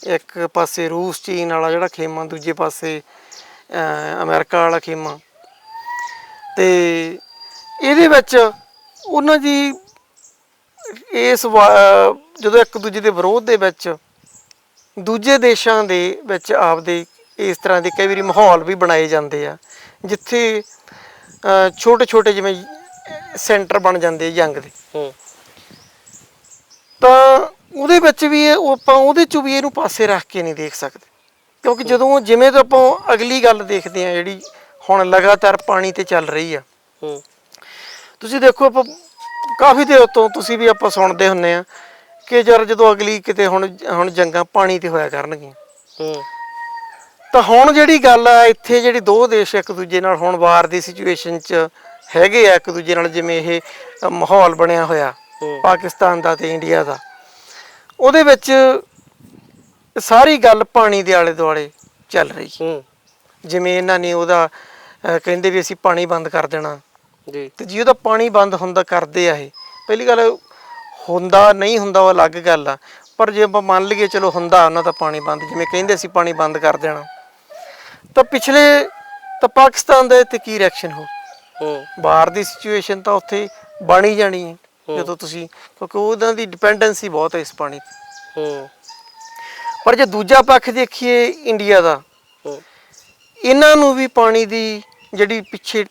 ਇੱਕ ਪਾਸੇ ਰੂਸ ਚੀਨ ਵਾਲਾ ਜਿਹੜਾ ਖੇਮਾ ਦੂਜੇ ਪਾਸੇ ਅਹ, ਅਮਰੀਕਾ ਵਾਲਾ ਖੇਮਾ। ਤੇ ਇਹਦੇ ਵਿੱਚ ਉਹਨਾਂ ਦੀ ਇਸ ਵਾ- ਜਦੋਂ ਇੱਕ ਦੂਜੇ ਦੇ ਵਿਰੋਧ ਦੇ ਵਿੱਚ ਦੂਜੇ ਦੇਸ਼ਾਂ ਦੇ ਵਿੱਚ ਆਪਦੇ ਇਸ ਤਰ੍ਹਾਂ ਦੇ ਕਈ ਵਾਰੀ ਮਾਹੌਲ ਵੀ ਬਣਾਏ ਜਾਂਦੇ ਆ ਜਿੱਥੇ ਛੋਟੇ ਛੋਟੇ ਜਿਵੇਂ ਸੈਂਟਰ ਬਣ ਜਾਂਦੇ ਆ ਜੰਗ ਦੇ। ਹੂੰ। ਤਾਂ ਉਹਦੇ ਵਿੱਚ ਵੀ ਇਹ- ਉਹ ਆਪਾਂ ਉਹਦੇ ਚ ਵੀ ਇਹਨੂੰ ਪਾਸੇ ਰੱਖ ਕੇ ਨਹੀਂ ਦੇਖ ਸਕਦੇ। ਕਿਉਂਕਿ ਜਦੋਂ ਜਿਵੇਂ ਤੋਂ ਆਪਾਂ ਅਗਲੀ ਗੱਲ ਦੇਖਦੇ ਆ ਜਿਹੜੀ ਹੁਣ ਲਗਾਤਾਰ ਪਾਣੀ ਤੇ ਚੱਲ ਰਹੀ ਆ। ਹੂੰ। ਤੁਸੀਂ ਦੇਖੋ ਆਪਾਂ ਕਾਫੀ ਦੇਰ ਤੋਂ ਤੁਸੀਂ ਵੀ ਆਪਾਂ ਸੁਣਦੇ ਹੁੰਨੇ ਆ ਕਿ ਜਰ ਜਦੋਂ ਅਗਲੀ ਕਿਤੇ ਹੁਣ ਹੁਣ ਜੰਗਾਂ ਪਾਣੀ ਤੇ ਹੋਇਆ ਕਰਨਗੀਆਂ। ਹੂੰ। ਤਾਂ ਹੁਣ ਜਿਹੜੀ ਗੱਲ ਆ ਇੱਥੇ ਜਿਹੜੀ ਦੋ ਦੇਸ਼ ਇੱਕ ਦੂਜੇ ਨਾਲ ਹੁਣ ਵਾਰ ਦੀ ਸਿਚੁਏਸ਼ਨ 'ਚ ਹੈਗੇ ਆ ਇੱਕ ਦੂਜੇ ਨਾਲ ਜਿਵੇਂ ਇਹ ਮਾਹੌਲ ਬਣਿਆ ਹੋਇਆ। ਪਾਕਿਸਤਾਨ ਦਾ ਤੇ ਇੰਡੀਆ ਦਾ। ਉਹਦੇ ਵਿੱਚ ਸਾਰੀ ਗੱਲ ਪਾਣੀ ਦੇ ਆਲੇ ਦੁਆਲੇ ਚੱਲ ਰਹੀ। ਹੂੰ। ਜਿਵੇਂ ਇਹਨਾਂ ਨੇ ਉਹਦਾ ਕਹਿੰਦੇ ਵੀ ਅਸੀਂ ਪਾਣੀ ਬੰਦ ਕਰ ਦੇਣਾ। ਜੀ। ਤੇ ਜੇ ਉਹਦਾ ਪਾਣੀ ਬੰਦ ਹੁੰਦਾ ਕਰਦੇ ਆ ਇਹ ਪਹਿਲੀ ਗੱਲ ਹੁੰਦਾ ਨਹੀਂ ਹੁੰਦਾ ਉਹ ਅਲੱਗ ਗੱਲ ਆ। ਪਰ ਜੇ ਆਪਾਂ ਮੰਨ ਲਈਏ ਚਲੋ ਹੁੰਦਾ ਉਹਨਾਂ ਦਾ ਪਾਣੀ ਬੰਦ ਜਿਵੇਂ ਕਹਿੰਦੇ ਸੀ ਪਾਣੀ ਬੰਦ ਕਰ ਦੇਣਾ। ਤਾਂ ਪਿਛਲੇ ਤਾਂ ਪਾਕਿਸਤਾਨ ਦਾ ਤੇ ਕੀ ਰਿਐਕਸ਼ਨ ਹੂੰ? ਬਾਹਰ ਦੀ ਸਿਚੁਏਸ਼ਨ ਤਾਂ ਉੱਥੇ ਬਣ ਹੀ ਜਾਣੀ ਹੈ ਜਦੋਂ ਤੁਸੀਂ ਕਿਉਂਕਿ ਉਹਨਾਂ ਦੀ ਡਿਪੈਂਡੈਂਸੀ ਬਹੁਤ ਹੈ ਇਸ ਪਾਣੀ ਤੇ। ਪਰ ਜੇ ਦੂਜਾ ਪੱਖ ਦੇਖੀਏ ਇੰਡੀਆ ਦਾ ਇਹਨਾਂ ਨੂੰ ਵੀ ਪਾਣੀ ਦੀ ਜਿਹੜੀ ਪਿੱਛੇ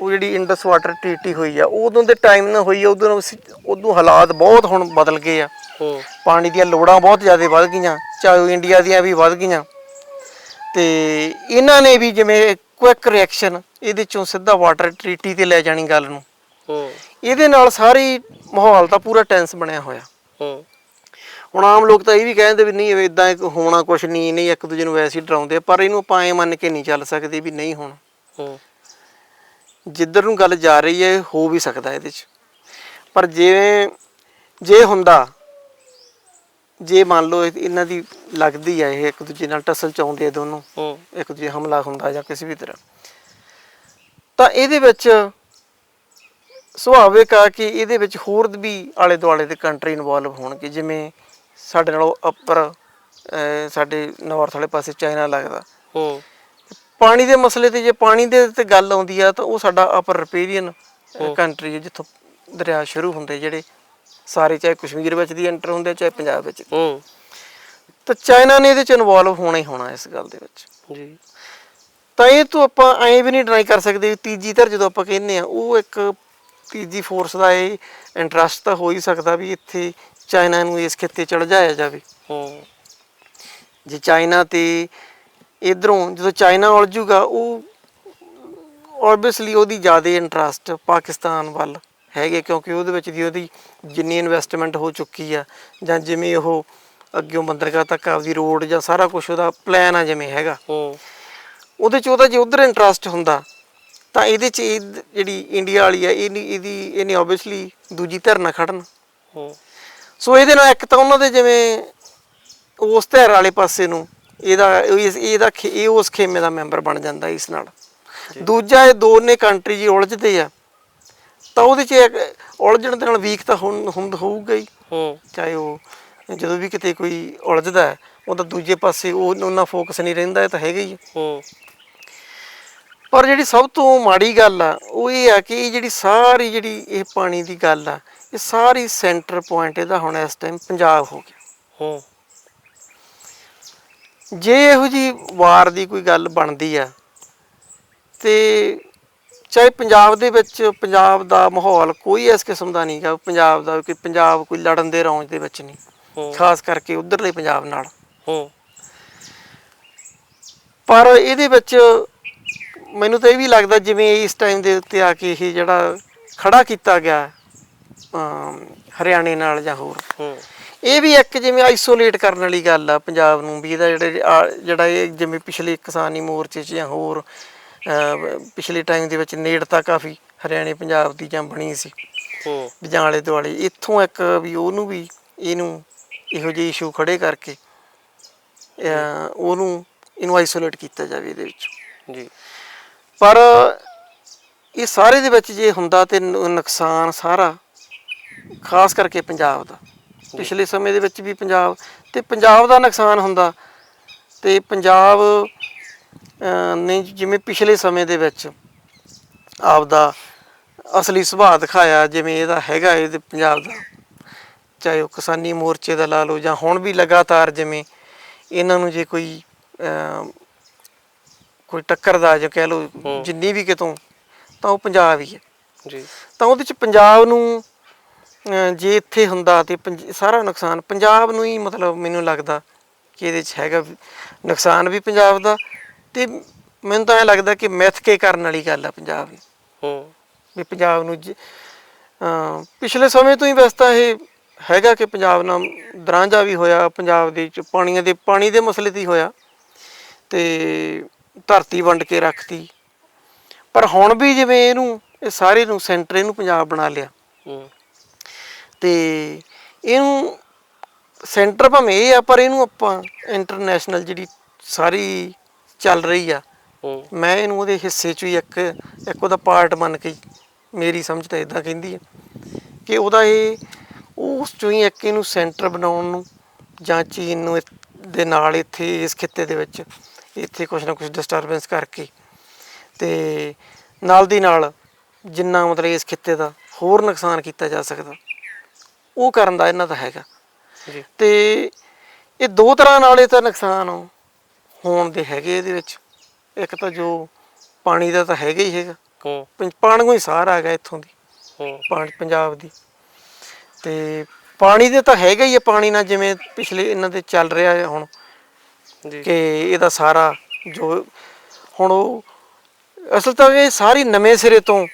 ਉਹ ਜਿਹੜੀ ਇੰਡਸ ਵਾਟਰ ਟ੍ਰੀਟੀ ਹੋਈ ਆ ਉਦੋਂ ਦੇ ਟਾਈਮ ਨਾਲ ਹੋਈ ਆ ਉਦੋਂ ਉਦੋਂ ਹਾਲਾਤ ਬਹੁਤ ਹੁਣ ਬਦਲ ਗਏ ਆ। ਪਾਣੀ ਦੀਆਂ ਲੋੜਾਂ ਬਹੁਤ ਜ਼ਿਆਦਾ ਵੱਧ ਗਈਆਂ ਚਾਹੇ ਇੰਡੀਆ ਦੀਆਂ ਵੀ ਵੱਧ ਗਈਆਂ। ਤੇ ਇਹਨਾਂ ਨੇ ਵੀ ਜਿਵੇਂ ਕੁਇਕ ਰਿਐਕਸ਼ਨ ਇਹਦੇ ਚੋਂ ਸਿੱਧਾ ਵਾਟਰ ਟ੍ਰੀਟੀ ਤੇ ਲੈ ਜਾਣੀ ਗੱਲ ਨੂੰ। ਹੂੰ। ਇਹਦੇ ਨਾਲ ਸਾਰੀ ਮਾਹੌਲ ਤਾਂ ਪੂਰਾ ਟੈਂਸ ਬਣਿਆ ਹੋਇਆ। ਹੂੰ। ਹੁਣ ਆਮ ਲੋਕ ਤਾਂ ਇਹ ਵੀ ਕਹਿੰਦੇ ਵੀ ਨਹੀਂ ਇਦਾਂ ਹੋਣਾ ਕੁਝ ਨਹੀਂ ਨਹੀਂ ਇੱਕ ਦੂਜੇ ਨੂੰ ਵੈਸੇ ਹੀ ਡਰਾਉਂਦੇ ਪਰ ਇਹਨੂੰ ਆਪਾਂ ਐ ਮੰਨ ਕੇ ਨਹੀਂ ਚੱਲ ਸਕਦੇ ਵੀ ਨਹੀਂ ਹੋਣਾ। ਹੂੰ। ਜਿੱਧਰ ਨੂੰ ਗੱਲ ਜਾ ਰਹੀ ਹੈ ਹੋ ਵੀ ਸਕਦਾ ਇਹਦੇ 'ਚ। ਪਰ ਜਿਵੇਂ ਜੇ ਹੁੰਦਾ ਜੇ ਮੰਨ ਲਓ ਇਹ- ਇਹਨਾਂ ਦੀ ਲੱਗਦੀ ਆ ਇਹ ਇੱਕ ਦੂਜੇ ਨਾਲ ਟਸਲ ਚਾਉਂਦੇ ਆ ਦੋਨੋਂ ਹੂੰ। ਇੱਕ ਦੂਜੇ ਹਮਲਾ ਹੁੰਦਾ ਜਾਂ ਕਿਸੇ ਵੀ ਤਰ੍ਹਾਂ। ਤਾਂ ਇਹਦੇ ਵਿੱਚ ਸੁਭਾਵਿਕ ਆ ਕਿ ਇਹਦੇ ਵਿੱਚ ਹੋਰ ਵੀ ਆਲੇ ਦੁਆਲੇ ਦੇ ਕੰਟਰੀ ਇਨਵੋਲਵ ਹੋਣਗੇ ਜਿਵੇਂ ਸਾਡੇ ਨਾਲੋਂ ਉੱਪਰ ਅਹ, ਸਾਡੇ ਨਾਰਥ ਵਾਲੇ ਪਾਸੇ ਚਾਈਨਾ ਲੱਗਦਾ। ਹੂੰ। ਪਾਣੀ ਦੇ ਮਸਲੇ ਤੇ ਜੇ ਪਾਣੀ ਦੇ ਤੇ ਗੱਲ ਆਉਂਦੀ ਆ ਤਾਂ ਉਹ ਸਾਡਾ ਅਪਰ ਰਿਪੇਰੀਅਨ ਕੰਟਰੀ ਹੈ ਜਿੱਥੋਂ ਦਰਿਆ ਸ਼ੁਰੂ ਹੁੰਦੇ ਜਿਹੜੇ ਸਾਰੇ ਚਾਹੇ ਕਸ਼ਮੀਰ ਵਿੱਚ ਦੀ ਐਂਟਰ ਹੁੰਦੇ ਚਾਹੇ ਪੰਜਾਬ ਵਿੱਚ ਹੂੰ। ਤਾਂ ਚਾਈਨਾ ਨੇ ਇਹਦੇ ਚ ਇਨਵੋਲਵ ਹੋਣਾ ਹੀ ਹੋਣਾ ਇਸ ਗੱਲ ਦੇ ਵਿੱਚ। ਜੀ। ਤਾਂ ਇਹ ਤੋਂ ਆਪਾਂ ਐਂ ਵੀ ਨਹੀਂ ਡਰਾਈ ਕਰ ਸਕਦੇ ਵੀ ਤੀਜੀ ਧਰ ਜਦੋਂ ਆਪਾਂ ਕਹਿੰਦੇ ਆ ਉਹ ਇੱਕ ਤੀਜੀ ਫੋਰਸ ਦਾ ਇਹ ਇੰਟਰਸਟ ਤਾਂ ਹੋ ਹੀ ਸਕਦਾ ਵੀ ਇੱਥੇ ਚਾਈਨਾ ਨੂੰ ਇਸ ਖਿੱਤੇ ਚੜ ਜਾਇਆ ਜਾਵੇ। ਹੂੰ। ਜੇ ਚਾਈਨਾ ਤੇ ਇਧਰੋਂ ਜਦੋਂ ਚਾਈਨਾ ਉਲਝੂਗਾ ਉਹ ਆਬਵੀਅਸਲੀ ਉਹਦੀ ਜ਼ਿਆਦਾ ਇੰਟਰਸਟ ਪਾਕਿਸਤਾਨ ਵੱਲ ਹੈਗੇ ਕਿਉਂਕਿ ਉਹਦੇ ਵਿੱਚ ਦੀ ਉਹਦੀ ਜਿੰਨੀ ਇਨਵੈਸਟਮੈਂਟ ਹੋ ਚੁੱਕੀ ਆ ਜਾਂ ਜਿਵੇਂ ਉਹ ਅੱਗਿਓਂ ਬੰਦਰਗਾਹ ਤੱਕ ਆਪਦੀ ਰੋਡ ਜਾਂ ਸਾਰਾ ਕੁਝ ਉਹਦਾ ਪਲਾਨ ਆ ਜਿਵੇਂ ਹੈਗਾ। ਹੂੰ। ਉਹਦੇ ਚ ਉਹਦਾ ਜੇ ਉਧਰ ਇੰਟਰਸਟ ਹੁੰਦਾ ਤਾਂ ਇਹਦੇ ਚ ਜਿਹੜੀ ਇੰਡੀਆ ਵਾਲੀ ਆ ਇਹ ਨਹੀਂ ਇਹਦੀ ਇਹਨੇ ਆਬਵੀਅਸਲੀ ਦੂਜੀ ਧਿਰ ਨਾ ਖੜਨ ਹੂੰ। ਸੋ ਇਹਦੇ ਨਾਲ ਇੱਕ ਤਾਂ ਉਹਨਾਂ ਦੇ ਜਿਵੇਂ ਉਸ ਧਿਰ ਵਾਲੇ ਪਾਸੇ ਨੂੰ ਇਹਦਾ ਇਹ- ਇਹਦਾ ਇਹ ਉਸ ਖੇਮੇ ਦਾ ਮੈਂਬਰ ਬਣ ਜਾਂਦਾ ਇਸ ਨਾਲ। ਦੂਜਾ ਇਹ ਦੋਨੇ ਕੰਟਰੀ ਜੀ ਉਲਝਦੇ ਆ ਤਾਂ ਉਹਦੇ ਚ ਇੱਕ ਉਲਝਣ ਦੇ ਨਾਲ ਵੀਕ ਤਾਂ ਹੁਣ ਹੁੰਦ ਹੋਊਗਾ ਹੀ। ਹੂੰ। ਚਾਹੇ ਉਹ ਜਦੋਂ ਵੀ ਕਿਤੇ ਕੋਈ ਉਲਝਦਾ ਹੈ ਉਹਦਾ ਦੂਜੇ ਪਾਸੇ ਉਹ ਉਹਨਾਂ ਫੋਕਸ ਨਹੀਂ ਰਹਿੰਦਾ ਇਹ ਤਾਂ ਹੈਗਾ ਹੀ ਹੈ। ਹੂੰ। ਪਰ ਜਿਹੜੀ ਸਭ ਤੋਂ ਮਾੜੀ ਗੱਲ ਆ ਉਹ ਇਹ ਆ ਕਿ ਇਹ ਜਿਹੜੀ ਸਾਰੀ ਜਿਹੜੀ ਇਹ ਪਾਣੀ ਦੀ ਗੱਲ ਆ ਇਹ ਸਾਰੀ ਸੈਂਟਰ ਪੁਆਇੰਟ ਇਹਦਾ ਹੁਣ ਇਸ ਟਾਈਮ ਪੰਜਾਬ ਹੋ ਗਿਆ। ਹੂੰ। ਜੇ ਇਹੋ ਜੀ ਵਾਰ ਦੀ ਕੋਈ ਗੱਲ ਬਣਦੀ ਆ ਤੇ ਚਾਹੇ ਪੰਜਾਬ ਦੇ ਵਿੱਚ ਪੰਜਾਬ ਦਾ ਮਾਹੌਲ ਕੋਈ ਇਸ ਕਿਸਮ ਦਾ ਨਹੀਂਗਾ ਪੰਜਾਬ ਦਾ ਕਿ ਪੰਜਾਬ ਕੋਈ ਲੜਨ ਦੇ ਰੌਂਜ ਦੇ ਵਿੱਚ ਨਹੀਂ। ਖਾਸ ਕਰਕੇ ਉਧਰਲੇ ਪੰਜਾਬ ਨਾਲ। ਪਰ ਇਹਦੇ ਵਿੱਚ ਮੈਨੂੰ ਤਾਂ ਇਹ ਵੀ ਲੱਗਦਾ ਜਿਵੇਂ ਇਸ ਟਾਈਮ ਦੇ ਉੱਤੇ ਆ ਕੇ ਇਹ ਜਿਹੜਾ ਖੜਾ ਕੀਤਾ ਗਿਆ ਹਰਿਆਣੇ ਨਾਲ ਜਾਂ ਹੋਰ। ਇਹ ਵੀ ਇੱਕ ਜਿਵੇਂ ਆਈਸੋਲੇਟ ਕਰਨ ਵਾਲੀ ਗੱਲ ਆ ਪੰਜਾਬ ਨੂੰ ਵੀ ਇਹਦਾ ਜਿਹੜੇ ਜਿਹੜਾ ਇਹ ਜਿਵੇਂ ਪਿਛਲੇ ਕਿਸਾਨੀ ਮੋਰਚੇ 'ਚ ਜਾਂ ਹੋਰ ਪਿਛਲੇ ਟਾਈਮ ਦੇ ਵਿੱਚ ਨੇੜਤਾ ਕਾਫੀ ਹਰਿਆਣੇ ਪੰਜਾਬ ਦੀ ਜਾਂ ਬਣੀ ਸੀ। ਹੂੰ। ਵੀ ਜਾਂ ਆਲੇ ਦੁਆਲੇ ਇੱਥੋਂ ਇੱਕ ਵੀ ਉਹਨੂੰ ਵੀ ਇਹਨੂੰ ਇਹੋ ਜਿਹੇ ਇਸ਼ੂ ਖੜੇ ਕਰਕੇ ਉਹਨੂੰ ਇਹਨੂੰ ਆਈਸੋਲੇਟ ਕੀਤਾ ਜਾਵੇ ਇਹਦੇ ਵਿੱਚ। ਜੀ। ਪਰ ਇਹ ਸਾਰੇ ਦੇ ਵਿੱਚ ਜੇ ਹੁੰਦਾ ਤੇ ਨੁਕਸਾਨ ਸਾਰਾ ਖਾਸ ਕਰਕੇ ਪੰਜਾਬ ਦਾ। ਪਿਛਲੇ ਸਮੇਂ ਦੇ ਵਿੱਚ ਵੀ ਪੰਜਾਬ ਤੇ ਪੰਜਾਬ ਦਾ ਨੁਕਸਾਨ ਹੁੰਦਾ ਤੇ ਪੰਜਾਬ ਨੇ ਜਿਵੇਂ ਪਿਛਲੇ ਸਮੇਂ ਦੇ ਵਿੱਚ ਆਪਦਾ ਅਸਲੀ ਸੁਭਾਅ ਦਿਖਾਇਆ ਜਿਵੇਂ ਇਹਦਾ ਹੈਗਾ ਇਹਦੇ ਪੰਜਾਬ ਦਾ ਚਾਹੇ ਉਹ ਕਿਸਾਨੀ ਮੋਰਚੇ ਦਾ ਲਾ ਲਓ ਜਾਂ ਹੁਣ ਵੀ ਲਗਾਤਾਰ ਜਿਵੇਂ ਇਹਨਾਂ ਨੂੰ ਜੇ ਕੋਈ ਕੋਈ ਟੱਕਰਦਾ ਜੋ ਕਹਿ ਲਓ। ਜਿੰਨੀ ਵੀ ਕਿਤੋਂ ਤਾਂ ਉਹ ਪੰਜਾਬ ਹੀ ਹੈ ਜੀ ਤਾਂ ਉਹਦੇ ਚ ਪੰਜਾਬ ਨੂੰ ਜੇ ਇੱਥੇ ਹੁੰਦਾ ਤੇ ਸਾਰਾ ਨੁਕਸਾਨ ਪੰਜਾਬ ਨੂੰ ਹੀ ਮਤਲਬ ਮੈਨੂੰ ਲੱਗਦਾ ਕਿ ਇਹਦੇ ਚ ਹੈਗਾ ਨੁਕਸਾਨ ਵੀ ਪੰਜਾਬ ਦਾ ਤੇ ਮੈਨੂੰ ਤਾਂ ਐ ਲੱਗਦਾ ਕਿ ਮਿੱਥ ਕੇ ਕਰਨ ਵਾਲੀ ਗੱਲ ਆ ਪੰਜਾਬ ਦੀ। ਹੂੰ। ਵੀ ਪੰਜਾਬ ਨੂੰ ਪਿਛਲੇ ਸਮੇਂ ਤੋਂ ਹੀ ਵੈਸੇ ਤਾਂ ਇਹ ਹੈਗਾ ਕਿ ਪੰਜਾਬ ਨਾਲ ਦਰਾਂਜਾ ਵੀ ਹੋਇਆ ਪੰਜਾਬ ਦੇ ਚ ਪਾਣੀਆਂ ਦੇ ਪਾਣੀ ਦੇ ਮਸਲੇ ਤੇ ਹੋਇਆ ਤੇ ਧਰਤੀ ਵੰਡ ਕੇ ਰੱਖਤੀ। ਪਰ ਹੁਣ ਵੀ ਜਿਵੇਂ ਇਹਨੂੰ ਇਹ ਸਾਰੇ ਨੂੰ ਸੈਂਟਰ ਇਹਨੂੰ ਪੰਜਾਬ ਬਣਾ ਲਿਆ। ਹੂੰ। ਤੇ ਇਹਨੂੰ ਸੈਂਟਰ ਭਾਵੇਂ ਇਹ ਆ ਪਰ ਇਹਨੂੰ ਆਪਾਂ ਇੰਟਰਨੈਸ਼ਨਲ ਜਿਹੜੀ ਸਾਰੀ ਚੱਲ ਰਹੀ ਆ। ਹੂੰ। ਮੈਂ ਇਹਨੂੰ ਉਹਦੇ ਹਿੱਸੇ ਚੋਂ ਹੀ ਇੱਕ ਇੱਕ ਉਹਦਾ ਪਾਰਟ ਮੰਨ ਕੇ ਹੀ, ਮੇਰੀ ਸਮਝ ਤਾਂ ਇਦਾਂ ਕਹਿੰਦੀ ਹੈ ਕਿ ਉਹਦਾ ਇਹ ਉਸ ਚੋਂ ਹੀ ਇੱਕ ਇਹਨੂੰ ਸੈਂਟਰ ਬਣਾਉਣ ਨੂੰ ਜਾਂ ਚੀਨ ਨੂੰ ਦੇ ਨਾਲ ਇੱਥੇ ਇਸ ਖਿੱਤੇ ਦੇ ਵਿੱਚ ਇੱਥੇ ਕੁਝ ਨਾ ਕੁਝ ਡਿਸਟਰਬੈਂਸ ਕਰਕੇ ਤੇ ਨਾਲ ਦੀ ਨਾਲ ਜਿੰਨਾ ਮਤਲਬ ਇਸ ਖਿੱਤੇ ਦਾ ਹੋਰ ਨੁਕਸਾਨ ਕੀਤਾ ਜਾ ਸਕਦਾ ਉਹ ਕਰਨ ਦਾ ਇਹਨਾਂ ਦਾ ਹੈਗਾ। ਜੀ। ਤੇ ਇਹ ਦੋ ਤਰ੍ਹਾਂ ਨਾਲ ਇਹ ਤਾਂ ਨੁਕਸਾਨ ਹੋਣ ਦੇ ਹੈਗੇ ਇਹਦੇ ਵਿੱਚ। ਇੱਕ ਤਾਂ ਜੋ ਪਾਣੀ ਦਾ ਤਾਂ ਹੈਗਾ ਹੀ ਹੈਗਾ। ਹੂੰ। ਪੰ- ਪਾਣੀ ਹੀ ਸਾਰ ਆ ਗਿਆ ਇੱਥੋਂ ਦੀ। ਹੂੰ। ਪਾਣੀ ਪੰਜਾਬ ਦੀ। ਤੇ ਪਾਣੀ ਦੇ ਤਾਂ ਹੈਗਾ ਹੀ ਹੈ ਪਾਣੀ ਨਾਲ ਜਿਵੇਂ ਪਿਛਲੇ ਇਹਨਾਂ ਦੇ ਚੱਲ ਰਿਹਾ ਹੈ ਹੁਣ। ਜੀ। ਕਿ ਇਹਦਾ ਸਾਰਾ ਜੋ ਹੁਣ ਉਹ ਅਸਲ ਤਾਂ ਇਹ ਸਾਰੀ ਨਵੇਂ ਸਿਰੇ ਤੋਂ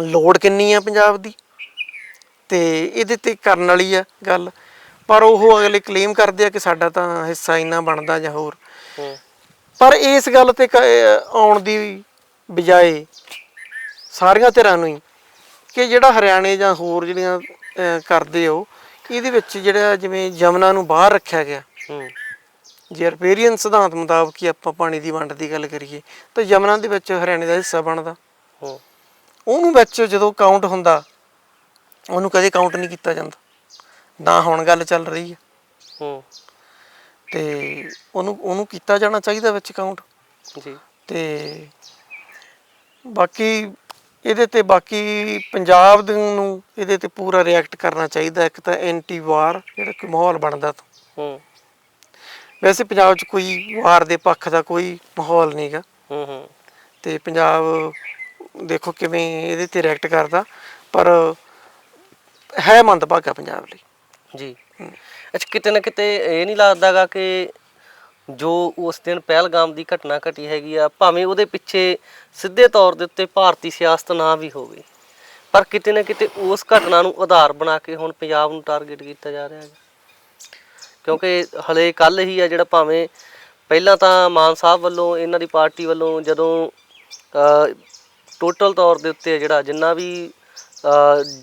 ਲੋੜ ਕਿੰਨੀ ਆ ਪੰਜਾਬ ਦੀ। ਤੇ ਇਹਦੇ ਤੇ ਕਰਨ ਵਾਲੀ ਆ ਗੱਲ। ਪਰ ਉਹ ਅਗਲੇ ਕਲੇਮ ਕਰਦੇ ਆ ਕਿ ਸਾਡਾ ਤਾਂ ਹਿੱਸਾ ਇੰਨਾ ਬਣਦਾ ਜਾਂ ਹੋਰ। ਪਰ ਇਸ ਗੱਲ ਤੇ ਆਉਣ ਦੀ ਬਜਾਏ ਸਾਰੀਆਂ ਧਿਰਾਂ ਨੂੰ ਹੀ ਕਿ ਜਿਹੜਾ ਹਰਿਆਣੇ ਜਾਂ ਹੋਰ ਜਿਹੜੀਆਂ ਕਰਦੇ ਹੋ ਇਹਦੇ ਵਿੱਚ ਜਿਹੜਾ ਜਿਵੇਂ ਜਮਨਾ ਨੂੰ ਬਾਹਰ ਰੱਖਿਆ ਗਿਆ। ਹੂੰ। ਜੇ ਰਪੇਰੀਅਨ ਸਿਧਾਂਤ ਮੁਤਾਬਕ ਹੀ ਆਪਾਂ ਪਾਣੀ ਦੀ ਵੰਡ ਦੀ ਗੱਲ ਕਰੀਏ ਤਾਂ ਯਮਨਾ ਦੇ ਵਿੱਚ ਹਰਿਆਣੇ ਦਾ ਹਿੱਸਾ ਬਣਦਾ। ਹੂੰ। ਉਹਨੂੰ ਵਿੱਚ ਜਦੋਂ ਕਾਊਂਟ ਹੁੰਦਾ ਉਹਨੂੰ ਕਦੇ ਕਾਊਂਟ ਨਹੀਂ ਕੀਤਾ ਜਾਂਦਾ। ਨਾ ਹੁਣ ਗੱਲ ਚੱਲ ਰਹੀ ਹੈ। ਹੂੰ। ਤੇ ਉਹਨੂੰ ਉਹਨੂੰ ਕੀਤਾ ਜਾਣਾ ਚਾਹੀਦਾ ਵਿੱਚ ਕਾਊਂਟ ਜੀ। ਤੇ ਬਾਕੀ ਇਹਦੇ ਤੇ ਬਾਕੀ ਪੰਜਾਬ ਦੇ ਨੂੰ ਇਹਦੇ ਤੇ ਪੂਰਾ ਰਿਐਕਟ ਕਰਨਾ ਚਾਹੀਦਾ। ਇੱਕ ਤਾਂ ਐਂਟੀ ਵਾਰ ਜਿਹੜਾ ਕੋਈ ਮਾਹੌਲ ਬਣਦਾ ਤਾਂ। ਹੂੰ। ਵੈਸੇ ਪੰਜਾਬ 'ਚ ਕੋਈ ਵਾਰ ਦੇ ਪੱਖ ਦਾ ਕੋਈ ਮਾਹੌਲ ਨਹੀਂਗਾ ਹੂੰ ਹੂੰ। ਤੇ ਪੰਜਾਬ ਦੇਖੋ ਕਿਵੇਂ ਇਹਦੇ ਤੇ ਰਿਐਕਟ ਕਰਦਾ। ਪਰ ਹੈ ਮੰਦਭਾਗਾ ਪੰਜਾਬ ਲਈ। ਜੀ। ਅੱਛਾ, ਕਿਤੇ ਨਾ ਕਿਤੇ ਇਹ ਨਹੀਂ ਲੱਗਦਾਗਾ ਕਿ ਜੋ ਉਸ ਦਿਨ ਪਹਿਲਗਾਮ ਦੀ ਘਟਨਾ ਘਟੀ ਹੈਗੀ ਆ, ਭਾਵੇਂ ਉਹਦੇ ਪਿੱਛੇ ਸਿੱਧੇ ਤੌਰ ਦੇ ਉੱਤੇ ਭਾਰਤੀ ਸਿਆਸਤ ਨਾ ਵੀ ਹੋਵੇ, ਪਰ ਕਿਤੇ ਨਾ ਕਿਤੇ ਉਸ ਘਟਨਾ ਨੂੰ ਆਧਾਰ ਬਣਾ ਕੇ ਹੁਣ ਪੰਜਾਬ ਨੂੰ ਟਾਰਗੇਟ ਕੀਤਾ ਜਾ ਰਿਹਾ ਹੈ ਕਿਉਂਕਿ ਹਲੇ ਕੱਲ ਹੀ ਆ ਜਿਹੜਾ ਭਾਵੇਂ ਪਹਿਲਾਂ ਤਾਂ ਮਾਨ ਸਾਹਿਬ ਵੱਲੋਂ, ਇਹਨਾਂ ਦੀ ਪਾਰਟੀ ਵੱਲੋਂ ਜਦੋਂ ਟੋਟਲ ਤੌਰ ਦੇ ਉੱਤੇ ਜਿਹੜਾ, ਜਿੰਨਾ ਵੀ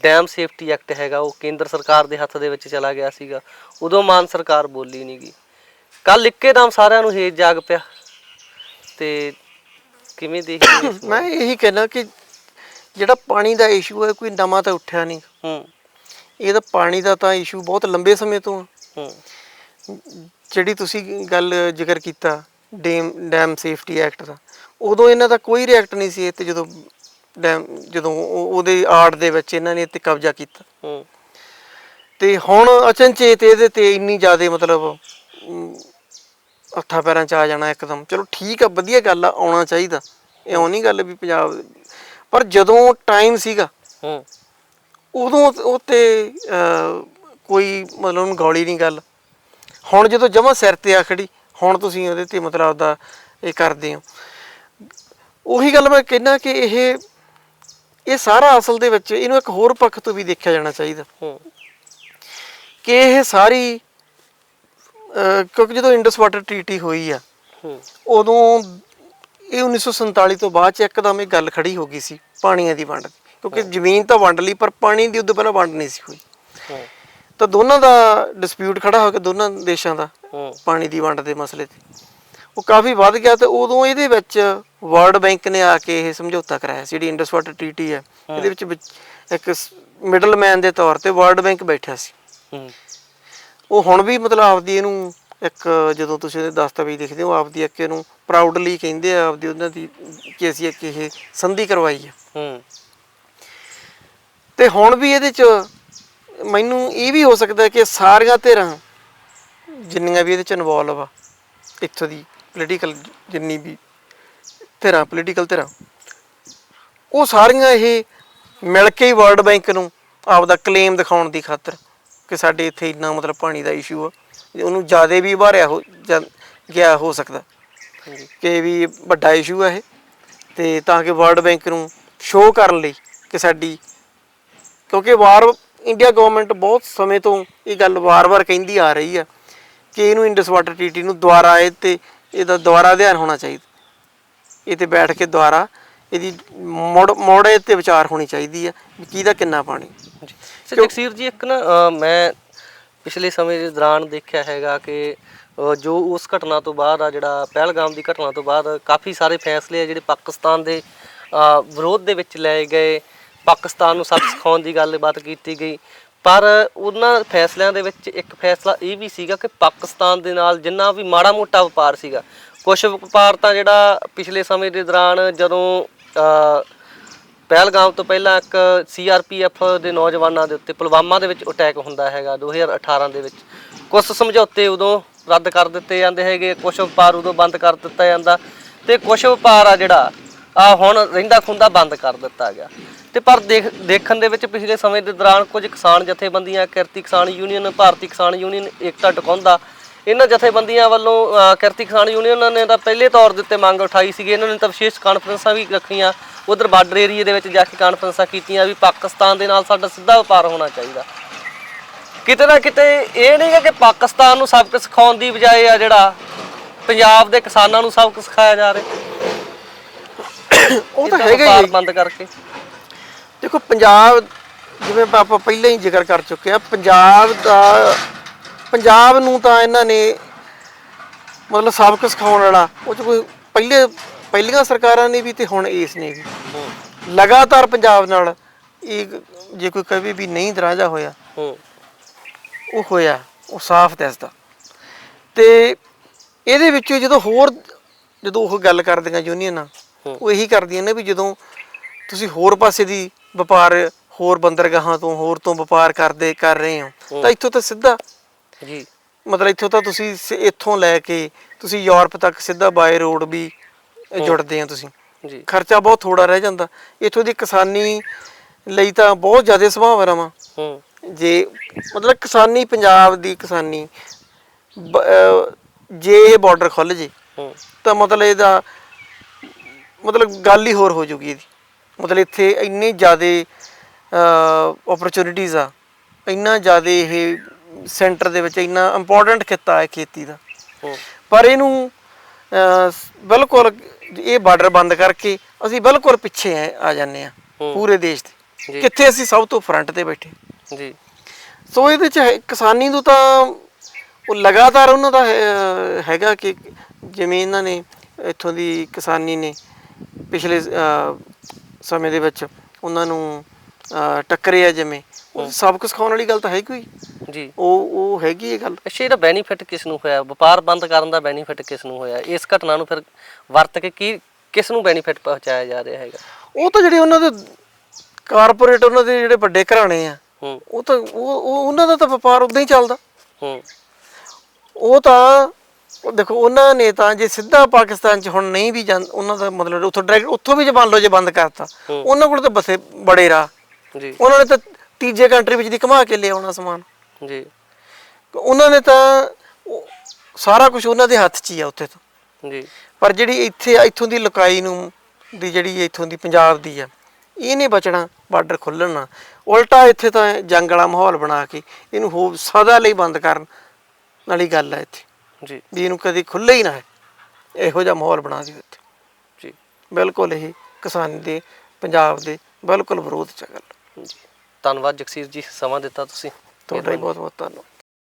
ਡੈਮ ਸੇਫਟੀ ਐਕਟ ਹੈਗਾ ਉਹ ਕੇਂਦਰ ਸਰਕਾਰ ਦੇ ਹੱਥ ਦੇ ਵਿੱਚ ਚਲਾ ਗਿਆ ਸੀਗਾ। ਉਦੋਂ ਮਾਨ ਸਰਕਾਰ ਬੋਲੀ ਨਹੀਂਗੀ ਕੱਲ ਇੱਕੇਦਮ ਸਾਰਿਆਂ ਨੂੰ ਹੇਜ ਜਾਗ ਪਿਆ। ਤੇ ਕਿਵੇਂ ਦੇਖਦੇ? (coughs) ਮੈਂ ਇਹੀ ਕਹਿਣਾ ਕਿ ਜਿਹੜਾ ਪਾਣੀ ਦਾ ਇਸ਼ੂ ਹੈ ਕੋਈ ਨਵਾਂ ਤਾਂ ਉੱਠਿਆ ਨਹੀਂ ਹੂੰ। ਇਹਦਾ ਪਾਣੀ ਦਾ ਤਾਂ ਇਸ਼ੂ ਬਹੁਤ ਲੰਬੇ ਸਮੇਂ ਤੋਂ। ਹੂੰ। ਜਿਹੜੀ ਤੁਸੀਂ ਗੱਲ ਜ਼ਿਕਰ ਕੀਤਾ ਡੈਮ ਡੈਮ ਸੇਫਟੀ ਐਕਟ ਦਾ। ਉਦੋਂ ਇਹਨਾਂ ਦਾ ਕੋਈ ਰਿਐਕਟ ਨਹੀਂ ਸੀ ਇਹ ਤੇ ਜਦੋਂ ਡੈਮ ਜਦੋਂ ਉਹ- ਉਹਦੇ ਆੜ ਦੇ ਵਿੱਚ ਇਹਨਾਂ ਨੇ ਤੇ ਕਬਜ਼ਾ ਕੀਤਾ। ਹੂੰ। ਤੇ ਹੁਣ ਅਚਨਚੇਤ ਇਹਦੇ ਤੇ ਇੰਨੀ ਜ਼ਿਆਦਾ ਮਤਲਬ ਅਮ, ਹੱਥਾਂ ਪੈਰਾਂ 'ਚ ਆ ਜਾਣਾ ਇੱਕਦਮ। ਚਲੋ ਠੀਕ ਆ ਵਧੀਆ ਗੱਲ ਆ ਆਉਣਾ ਚਾਹੀਦਾ। ਇਉਂ ਨਹੀਂ ਗੱਲ ਵੀ ਪੰਜਾਬ ਪਰ ਜਦੋਂ ਟਾਈਮ ਸੀਗਾ ਹੂੰ। ਉਦੋਂ ਉਹ ਤੇ ਅਹ, ਕੋਈ ਮਤਲਬ ਉਹਨੂੰ ਗੌਲੀ ਨਹੀਂ ਗੱਲ। ਹੁਣ ਜਦੋਂ ਜਮਾ ਸਿਰ ਤੇ ਆ ਖੜੀ ਹੁਣ ਤੁਸੀਂ ਉਹਦੇ ਤੇ ਮਤਲਬ ਆਪਦਾ ਇਹ ਕਰਦੇ ਹੋ। ਉਹੀ ਗੱਲ ਮੈਂ ਕਹਿੰਦਾ ਕਿ ਇਹ ਇਹ ਸਾਰਾ ਅਸਲ ਦੇ ਵਿੱਚ ਇਹਨੂੰ ਇੱਕ ਹੋਰ ਪੱਖ ਤੋਂ ਵੀ ਦੇਖਿਆ ਜਾਣਾ ਚਾਹੀਦਾ। ਹੂੰ। ਕਿ ਇਹ ਸਾਰੀ ਕਿਉਂਕਿ ਜਦੋਂ ਇੰਡਸ ਵਾਟਰ ਟ੍ਰੀਟੀ ਹੋਈ ਆ ਹੂੰ। ਉਦੋਂ ਇਹ 1947 ਤੋਂ ਬਾਅਦ ਚ ਇੱਕਦਮ ਇਹ ਗੱਲ ਖੜੀ ਹੋ ਗਈ ਸੀ ਪਾਣੀਆਂ ਦੀ ਵੰਡ ਕਿਉਂਕਿ ਜ਼ਮੀਨ ਤਾਂ ਵੰਡ ਲਈ ਪਰ ਪਾਣੀ ਦੀ ਉਦੋਂ ਪਹਿਲਾਂ ਵੰਡ ਨਹੀਂ ਸੀ ਹੋਈ। ਹੂੰ। ਤਾਂ ਦੋਨਾਂ ਦਾ ਡਿਸਪਿਊਟ ਖੜਾ ਹੋ ਗਿਆ ਦੋਨਾਂ ਦੇਸ਼ਾਂ ਦਾ ਹੂੰ। ਪਾਣੀ ਦੀ ਵੰਡ ਦੇ ਮਸਲੇ ਤੇ। ਉਹ ਕਾਫੀ ਵੱਧ ਗਿਆ ਤੇ ਉਦੋਂ ਇਹਦੇ ਵਿੱਚ ਵਰਲਡ ਬੈਂਕ ਨੇ ਆ ਕੇ ਇਹ ਸਮਝੌਤਾ ਕਰਾਇਆ ਸੀ ਜਿਹੜੀ ਇੰਡਸ ਵਾਟਰ ਟ੍ਰੀਟੀ ਹੈ ਇਹਦੇ ਵਿੱਚ ਇੱਕ ਮਿਡਲਮੈਨ ਦੇ ਤੌਰ ਤੇ ਵਰਲਡ ਬੈਂਕ ਬੈਠਿਆ ਸੀ। ਉਹ ਹੁਣ ਵੀ ਮਤਲਬ ਆਪਦੀ ਇਹਨੂੰ ਇੱਕ ਜਦੋਂ ਤੁਸੀਂ ਇਹਦੇ ਦਸਤਾਵੇਜ਼ ਦੇਖਦੇ ਹੋ ਆਪਦੀ ਇੱਕ ਇਹਨੂੰ ਪ੍ਰਾਊਡਲੀ ਕਹਿੰਦੇ ਆ ਆਪਦੀ ਉਹਨਾਂ ਦੀ ਕਿ ਅਸੀਂ ਇੱਕ ਇਹ ਸੰਧੀ ਕਰਵਾਈ ਆ। ਹੂੰ। ਤੇ ਹੁਣ ਵੀ ਇਹਦੇ ਚ ਮੈਨੂੰ ਇਹ ਵੀ ਹੋ ਸਕਦਾ ਕਿ ਸਾਰੀਆਂ ਧਿਰਾਂ ਜਿੰਨੀਆਂ ਵੀ ਇਹਦੇ ਚ ਇਨਵੋਲਵ ਆ ਇੱਥੋਂ ਦੀ ਪੋਲੀਟੀਕਲ ਜਿੰਨੀ ਵੀ ਧਿਰਾਂ ਪੋਲੀਟੀਕਲ ਧਿਰਾਂ ਉਹ ਸਾਰੀਆਂ ਇਹ ਮਿਲ ਕੇ ਹੀ ਵਰਲਡ ਬੈਂਕ ਨੂੰ ਆਪਦਾ ਕਲੇਮ ਦਿਖਾਉਣ ਦੀ ਖਾਤਰ ਕਿ ਸਾਡੇ ਇੱਥੇ ਇੰਨਾ ਮਤਲਬ ਪਾਣੀ ਦਾ ਇਸ਼ੂ ਆ ਉਹਨੂੰ ਜ਼ਿਆਦਾ ਵੀ ਉਭਾਰਿਆ ਹੋ ਗਿਆ ਹੋ ਸਕਦਾ। ਕਿ ਵੀ ਵੱਡਾ ਇਸ਼ੂ ਆ ਇਹ ਤੇ ਤਾਂ ਕਿ ਵਰਲਡ ਬੈਂਕ ਨੂੰ ਸ਼ੋਅ ਕਰਨ ਲਈ ਕਿ ਸਾਡੀ ਕਿਉਂਕਿ ਵਾਰ ਇੰਡੀਆ ਗਵਰਨਮੈਂਟ ਬਹੁਤ ਸਮੇਂ ਤੋਂ ਇਹ ਗੱਲ ਵਾਰ-ਵਾਰ ਕਹਿੰਦੀ ਆ ਰਹੀ ਆ ਕਿ ਇਹਨੂੰ ਇੰਡਸ ਵਾਟਰ ਟ੍ਰੀਟੀ ਨੂੰ ਦੁਬਾਰਾ ਇਹ ਤੇ ਇਹਦਾ ਦੁਬਾਰਾ ਅਧਿਐਨ ਹੋਣਾ ਚਾਹੀਦਾ। ਇਹ ਤੇ ਬੈਠ ਕੇ ਦੁਬਾਰਾ ਇਹਦੀ ਮੋੜ ਮੋੜੇ ਤੇ ਵਿਚਾਰ ਹੋਣੀ ਚਾਹੀਦੀ ਆ ਕਿਹਦਾ ਕਿੰਨਾ ਪਾਣੀ। ਜੀ ਸਰ ਜਗਸੀਰ ਜੀ ਇੱਕ ਨਾ ਮੈਂ ਪਿਛਲੇ ਸਮੇਂ ਦੇ ਦੌਰਾਨ ਦੇਖਿਆ ਹੈਗਾ ਕਿ ਜੋ ਉਸ ਘਟਨਾ ਤੋਂ ਬਾਅਦ ਆ ਜਿਹੜਾ ਪਹਿਲਗਾਮ ਦੀ ਘਟਨਾ ਤੋਂ ਬਾਅਦ ਕਾਫੀ ਸਾਰੇ ਫੈਸਲੇ ਆ ਜਿਹੜੇ ਪਾਕਿਸਤਾਨ ਦੇ ਵਿਰੋਧ ਦੇ ਵਿੱਚ ਲਏ ਗਏ। ਪਾਕਿਸਤਾਨ ਨੂੰ ਸਬਕ ਸਿਖਾਉਣ ਦੀ ਗੱਲਬਾਤ ਕੀਤੀ ਗਈ। ਪਰ ਉਹਨਾਂ ਫੈਸਲਿਆਂ ਦੇ ਵਿੱਚ ਇੱਕ ਫੈਸਲਾ ਇਹ ਵੀ ਸੀਗਾ ਕਿ ਪਾਕਿਸਤਾਨ ਦੇ ਨਾਲ ਜਿੰਨਾ ਵੀ ਮਾੜਾ ਮੋਟਾ ਵਪਾਰ ਸੀਗਾ ਕੁਝ ਵਪਾਰ ਤਾਂ ਜਿਹੜਾ ਪਿਛਲੇ ਸਮੇਂ ਦੇ ਦੌਰਾਨ ਜਦੋਂ ਪਹਿਲਗਾਮ ਤੋਂ ਪਹਿਲਾਂ ਇੱਕ ਸੀਆਰਪੀਐਫ ਦੇ ਨੌਜਵਾਨਾਂ ਦੇ ਉੱਤੇ ਪੁਲਵਾਮਾ ਦੇ ਵਿੱਚ ਅਟੈਕ ਹੁੰਦਾ ਹੈਗਾ 2018 ਦੇ ਵਿੱਚ ਕੁਝ ਸਮਝੌਤੇ ਉਦੋਂ ਰੱਦ ਕਰ ਦਿੱਤੇ ਜਾਂਦੇ ਹੈਗੇ ਕੁਝ ਵਪਾਰ ਉਦੋਂ ਬੰਦ ਕਰ ਦਿੱਤਾ ਜਾਂਦਾ ਤੇ ਕੁਝ ਵਪਾਰ ਆ ਜਿਹੜਾ ਆ ਹੁਣ ਰਹਿੰਦਾ ਖੁੰਦਾ ਬੰਦ ਕਰ ਦਿੱਤਾ ਗਿਆ। ਤੇ ਪਰ ਦੇਖ, ਦੇਖਣ ਦੇ ਵਿੱਚ ਪਿਛਲੇ ਸਮੇਂ ਦੇ ਦੌਰਾਨ ਕੁਝ ਕਿਸਾਨ ਜਥੇਬੰਦੀਆਂ, ਕਿਰਤੀ ਕਿਸਾਨ ਯੂਨੀਅਨ, ਭਾਰਤੀ ਕਿਸਾਨ ਯੂਨੀਅਨ, ਏਕਤਾ ਟਿਕਾਉਂਦਾ ਇਹਨਾਂ ਜਥੇਬੰਦੀਆਂ ਵੱਲੋਂ ਕਿਰਤੀ ਕਿਸਾਨ ਯੂਨੀਅਨ ਨੇ ਤਾਂ ਪਹਿਲੇ ਤੌਰ ਦੇ ਉੱਤੇ ਮੰਗ ਉਠਾਈ ਸੀਗੀ। ਇਹਨਾਂ ਨੇ ਤਾਂ ਵਿਸ਼ੇਸ਼ ਕਾਨਫਰੰਸਾਂ ਵੀ ਰੱਖੀਆਂ। ਉਧਰ ਬਾਰਡਰ ਏਰੀਏ ਦੇ ਵਿੱਚ ਜਾ ਕੇ ਕਾਨਫਰੰਸਾਂ ਕੀਤੀਆਂ ਵੀ ਪਾਕਿਸਤਾਨ ਦੇ ਨਾਲ ਸਾਡਾ ਸਿੱਧਾ ਵਪਾਰ ਹੋਣਾ ਚਾਹੀਦਾ। ਕਿਤੇ ਨਾ ਕਿਤੇ ਇਹ ਨਹੀਂ ਗਾ ਕਿ ਪਾਕਿਸਤਾਨ ਨੂੰ ਸਬਕ ਸਿਖਾਉਣ ਦੀ ਬਜਾਏ ਆ ਜਿਹੜਾ ਪੰਜਾਬ ਦੇ ਕਿਸਾਨਾਂ ਨੂੰ ਸਬਕ ਸਿਖਾਇਆ ਜਾ ਰਿਹਾ। ਉਹ ਤਾਂ ਹੈਗਾ ਵਪਾਰ ਹੀ। ਬੰਦ ਕਰਕੇ ਦੇਖੋ ਪੰਜਾਬ ਜਿਵੇਂ ਆਪਾਂ ਪਹਿਲਾਂ ਹੀ ਜ਼ਿਕਰ ਕਰ ਚੁੱਕੇ ਆ ਪੰਜਾਬ ਦਾ ਪੰਜਾਬ ਨੂੰ ਤਾਂ ਇਹਨਾਂ ਨੇ ਮਤਲਬ ਸਬਕ ਸਿਖਾਉਣ ਵਾਲਾ ਉਹ ਚ ਕੋਈ ਪਹਿਲੇ ਪਹਿਲੀਆਂ ਸਰਕਾਰਾਂ ਨੇ ਵੀ ਤੇ ਹੁਣ ਇਸ ਨੇ ਵੀ ਹੂੰ ਲਗਾਤਾਰ ਪੰਜਾਬ ਨਾਲ ਇਹ ਜੇ ਕੋਈ ਕਵੇ ਵੀ ਨਹੀਂ ਦਰਾਜਾ ਹੋਇਆ ਹੂੰ ਉਹ ਹੋਇਆ ਉਹ ਸਾਫ਼ ਦਿਸਦਾ ਤੇ ਇਹਦੇ ਵਿੱਚੋਂ ਜਦੋਂ ਹੋਰ ਜਦੋਂ ਉਹ ਗੱਲ ਕਰਦੀਆਂ ਯੂਨੀਅਨਾਂ। ਉਹ ਇਹੀ ਕਰਦੀਆਂ ਨੇ ਵੀ ਜਦੋਂ ਤੁਸੀਂ ਹੋਰ ਪਾਸੇ ਦੀ ਵਪਾਰ ਹੋਰ ਬੰਦਰਗਾਹਾਂ ਤੋਂ ਹੋਰ ਤੋਂ ਵਪਾਰ ਕਰਦੇ ਕਰ ਰਹੇ ਹੋ ਤਾਂ ਇੱਥੋਂ ਤਾਂ ਸਿੱਧਾ ਜੀ। ਮਤਲਬ ਇੱਥੋਂ ਤਾਂ ਤੁਸੀਂ ਇੱਥੋਂ ਲੈ ਕੇ ਤੁਸੀਂ ਯੂਰਪ ਤੱਕ ਸਿੱਧਾ ਬਾਏ ਰੋਡ ਵੀ ਜੁੜਦੇ ਆ ਤੁਸੀਂ। ਜੀ। ਖਰਚਾ ਬਹੁਤ ਥੋੜਾ ਰਹਿ ਜਾਂਦਾ। ਇੱਥੋਂ ਦੀ ਕਿਸਾਨੀ ਲਈ ਤਾਂ ਬਹੁਤ ਜ਼ਿਆਦਾ ਸੰਭਾਵਨਾਵਾਂ ਹੂੰ ਜੇ ਮਤਲਬ ਕਿਸਾਨੀ ਪੰਜਾਬ ਦੀ ਕਿਸਾਨੀ ਜੇ ਇਹ ਬਾਰਡਰ ਖੁੱਲ ਜੇ ਹੂੰ। ਤਾਂ ਮਤਲਬ ਇਹਦਾ ਮਤਲਬ ਗੱਲ ਹੀ ਹੋਰ ਹੋ ਜੂਗੀ ਇਹਦੀ। ਮਤਲਬ ਇੱਥੇ ਇੰਨੀ ਜ਼ਿਆਦੇ ਓਪਰਚੁਨਿਟੀਜ਼ ਆ। ਇੰਨਾ ਜ਼ਿਆਦੇ ਇਹ ਸੈਂਟਰ ਦੇ ਵਿੱਚ ਇੰਨਾ ਇੰਪੋਰਟੈਂਟ ਖਿੱਤਾ ਹੈ ਖੇਤੀ ਦਾ। ਪਰ ਇਹਨੂੰ ਬਿਲਕੁਲ ਇਹ ਬਾਰਡਰ ਬੰਦ ਕਰਕੇ ਅਸੀਂ ਬਿਲਕੁਲ ਪਿੱਛੇ ਆ- ਜਾਂਦੇ ਆ। ਪੂਰੇ ਦੇਸ਼। ਦੇ। ਕਿੱਥੇ ਅਸੀਂ ਸਭ ਤੋਂ ਫਰੰਟ ਤੇ ਬੈਠੇ। ਜੀ। ਸੋ ਇਹਦੇ ਚ ਕਿਸਾਨੀ ਨੂੰ ਤਾਂ ਉਹ ਲਗਾਤਾਰ ਉਹਨਾਂ ਦਾ ਹੈਗਾ ਕਿ ਜਿਵੇਂ ਇਹਨਾਂ ਨੇ ਇੱਥੋਂ ਦੀ ਕਿਸਾਨੀ ਨੇ ਪਿਛਲੇ ਸਮੇਂ ਦੇ ਵਿੱਚ ਉਹਨਾਂ ਨੂੰ ਅਹ, ਟੱਕਰਿਆ ਜਿਵੇਂ। ਉਹ ਸਬਕ ਸਿਖਾਉਣ ਵਾਲੀ ਗੱਲ ਤਾਂ ਹੈ ਕੋਈ। ਜੀ। ਉਹ ਉਹ ਹੈਗੀ ਇਹ ਗੱਲ। ਅੱਛਾ ਇਹਦਾ ਬੈਨੀਫਿਟ ਕਿਸ ਨੂੰ ਹੋਇਆ? ਵਪਾਰ ਬੰਦ ਕਰਨ ਦਾ ਬੈਨੀਫਿਟ ਕਿਸ ਨੂੰ ਹੋਇਆ? ਇਸ ਘਟਨਾ ਨੂੰ ਫਿਰ ਵਰਤ ਕੇ ਕੀ ਕਿਸ ਨੂੰ ਬੈਨੀਫਿਟ ਪਹੁੰਚਾਇਆ ਜਾ ਰਿਹਾ ਹੈਗਾ? ਉਹ ਤਾਂ ਜਿਹੜੇ ਉਹਨਾਂ ਦੇ ਕਾਰਪੋਰੇਟ ਉਹਨਾਂ ਦੇ ਜਿਹੜੇ ਵੱਡੇ ਘਰਾਣੇ ਆ ਉਹ ਤਾਂ ਉਹ ਉਹ- ਉਹਨਾਂ ਦਾ ਤਾਂ ਵਪਾਰ ਉਦਾਂ ਹੀ ਚੱਲਦਾ। ਹੂੰ। ਉਹ ਤਾਂ ਉਹ ਦੇਖੋ ਉਹਨਾਂ ਨੇ ਤਾਂ ਜੇ ਸਿੱਧਾ ਪਾਕਿਸਤਾਨ ਚ ਹੁਣ ਨਹੀਂ ਵੀ ਜਾਂ ਉਹਨਾਂ ਦਾ ਮਤਲਬ ਉੱਥੋਂ ਡਾਇਰੈਕਟ ਉੱਥੋਂ ਵੀ ਜੇ ਮੰਨ ਲਓ ਜੇ ਬੰਦ ਕਰਤਾ ਹੂੰ। ਉਹਨਾਂ ਕੋਲ ਤਾਂ ਬਸੇ ਬੜੇ ਰਾਹ। ਜੀ। ਉਹਨਾਂ ਨੇ ਤਾਂ ਤੀਜੇ ਕੰਟਰੀ ਵਿੱਚ ਦੀ ਘਮਾ ਕੇ ਲਿਆਉਣਾ ਸਮਾਨ। ਜੀ। ਉਹਨਾਂ ਨੇ ਤਾਂ ਸਾਰਾ ਕੁਝ ਉਹਨਾਂ ਦੇ ਹੱਥ 'ਚ ਹੀ ਆ ਉੱਥੇ ਤਾਂ। ਜੀ। ਪਰ ਜਿਹੜੀ ਇੱਥੇ ਇੱਥੋਂ ਦੀ ਲੁਕਾਈ ਨੂੰ ਦੀ ਜਿਹੜੀ ਇੱਥੋਂ ਦੀ ਪੰਜਾਬ ਦੀ ਆ ਇਹ ਨਹੀਂ ਬਚਣਾ ਬਾਰਡਰ ਖੁੱਲਣ ਨਾਲ। ਉਲਟਾ ਇੱਥੇ ਤਾਂ ਜੰਗ ਵਾਲਾ ਮਾਹੌਲ ਬਣਾ ਕੇ ਇਹਨੂੰ ਹੋ ਸਦਾ ਲਈ ਬੰਦ ਕਰਨ ਵਾਲੀ ਗੱਲ ਆ ਇੱਥੇ। ਜੀ। ਵੀ ਇਹਨੂੰ ਕਦੇ ਖੁੱਲੇ ਹੀ ਨਾ ਹੈ ਇਹੋ ਜਿਹਾ ਮਾਹੌਲ ਬਣਾ ਦਿਓ ਇੱਥੇ ਜੀ। ਬਿਲਕੁਲ ਇਹ ਕਿਸਾਨ ਦੇ ਪੰਜਾਬ ਦੇ ਬਿਲਕੁਲ ਵਿਰੋਧ ਚ ਗੱਲ। ਜੀ। ਧੰਨਵਾਦ ਜਗਸੀਰ ਜੀ ਸਮਾਂ ਦਿੱਤਾ ਤੁਸੀਂ। ਤੁਹਾਡਾ ਹੀ ਬਹੁਤ ਬਹੁਤ ਧੰਨਵਾਦ।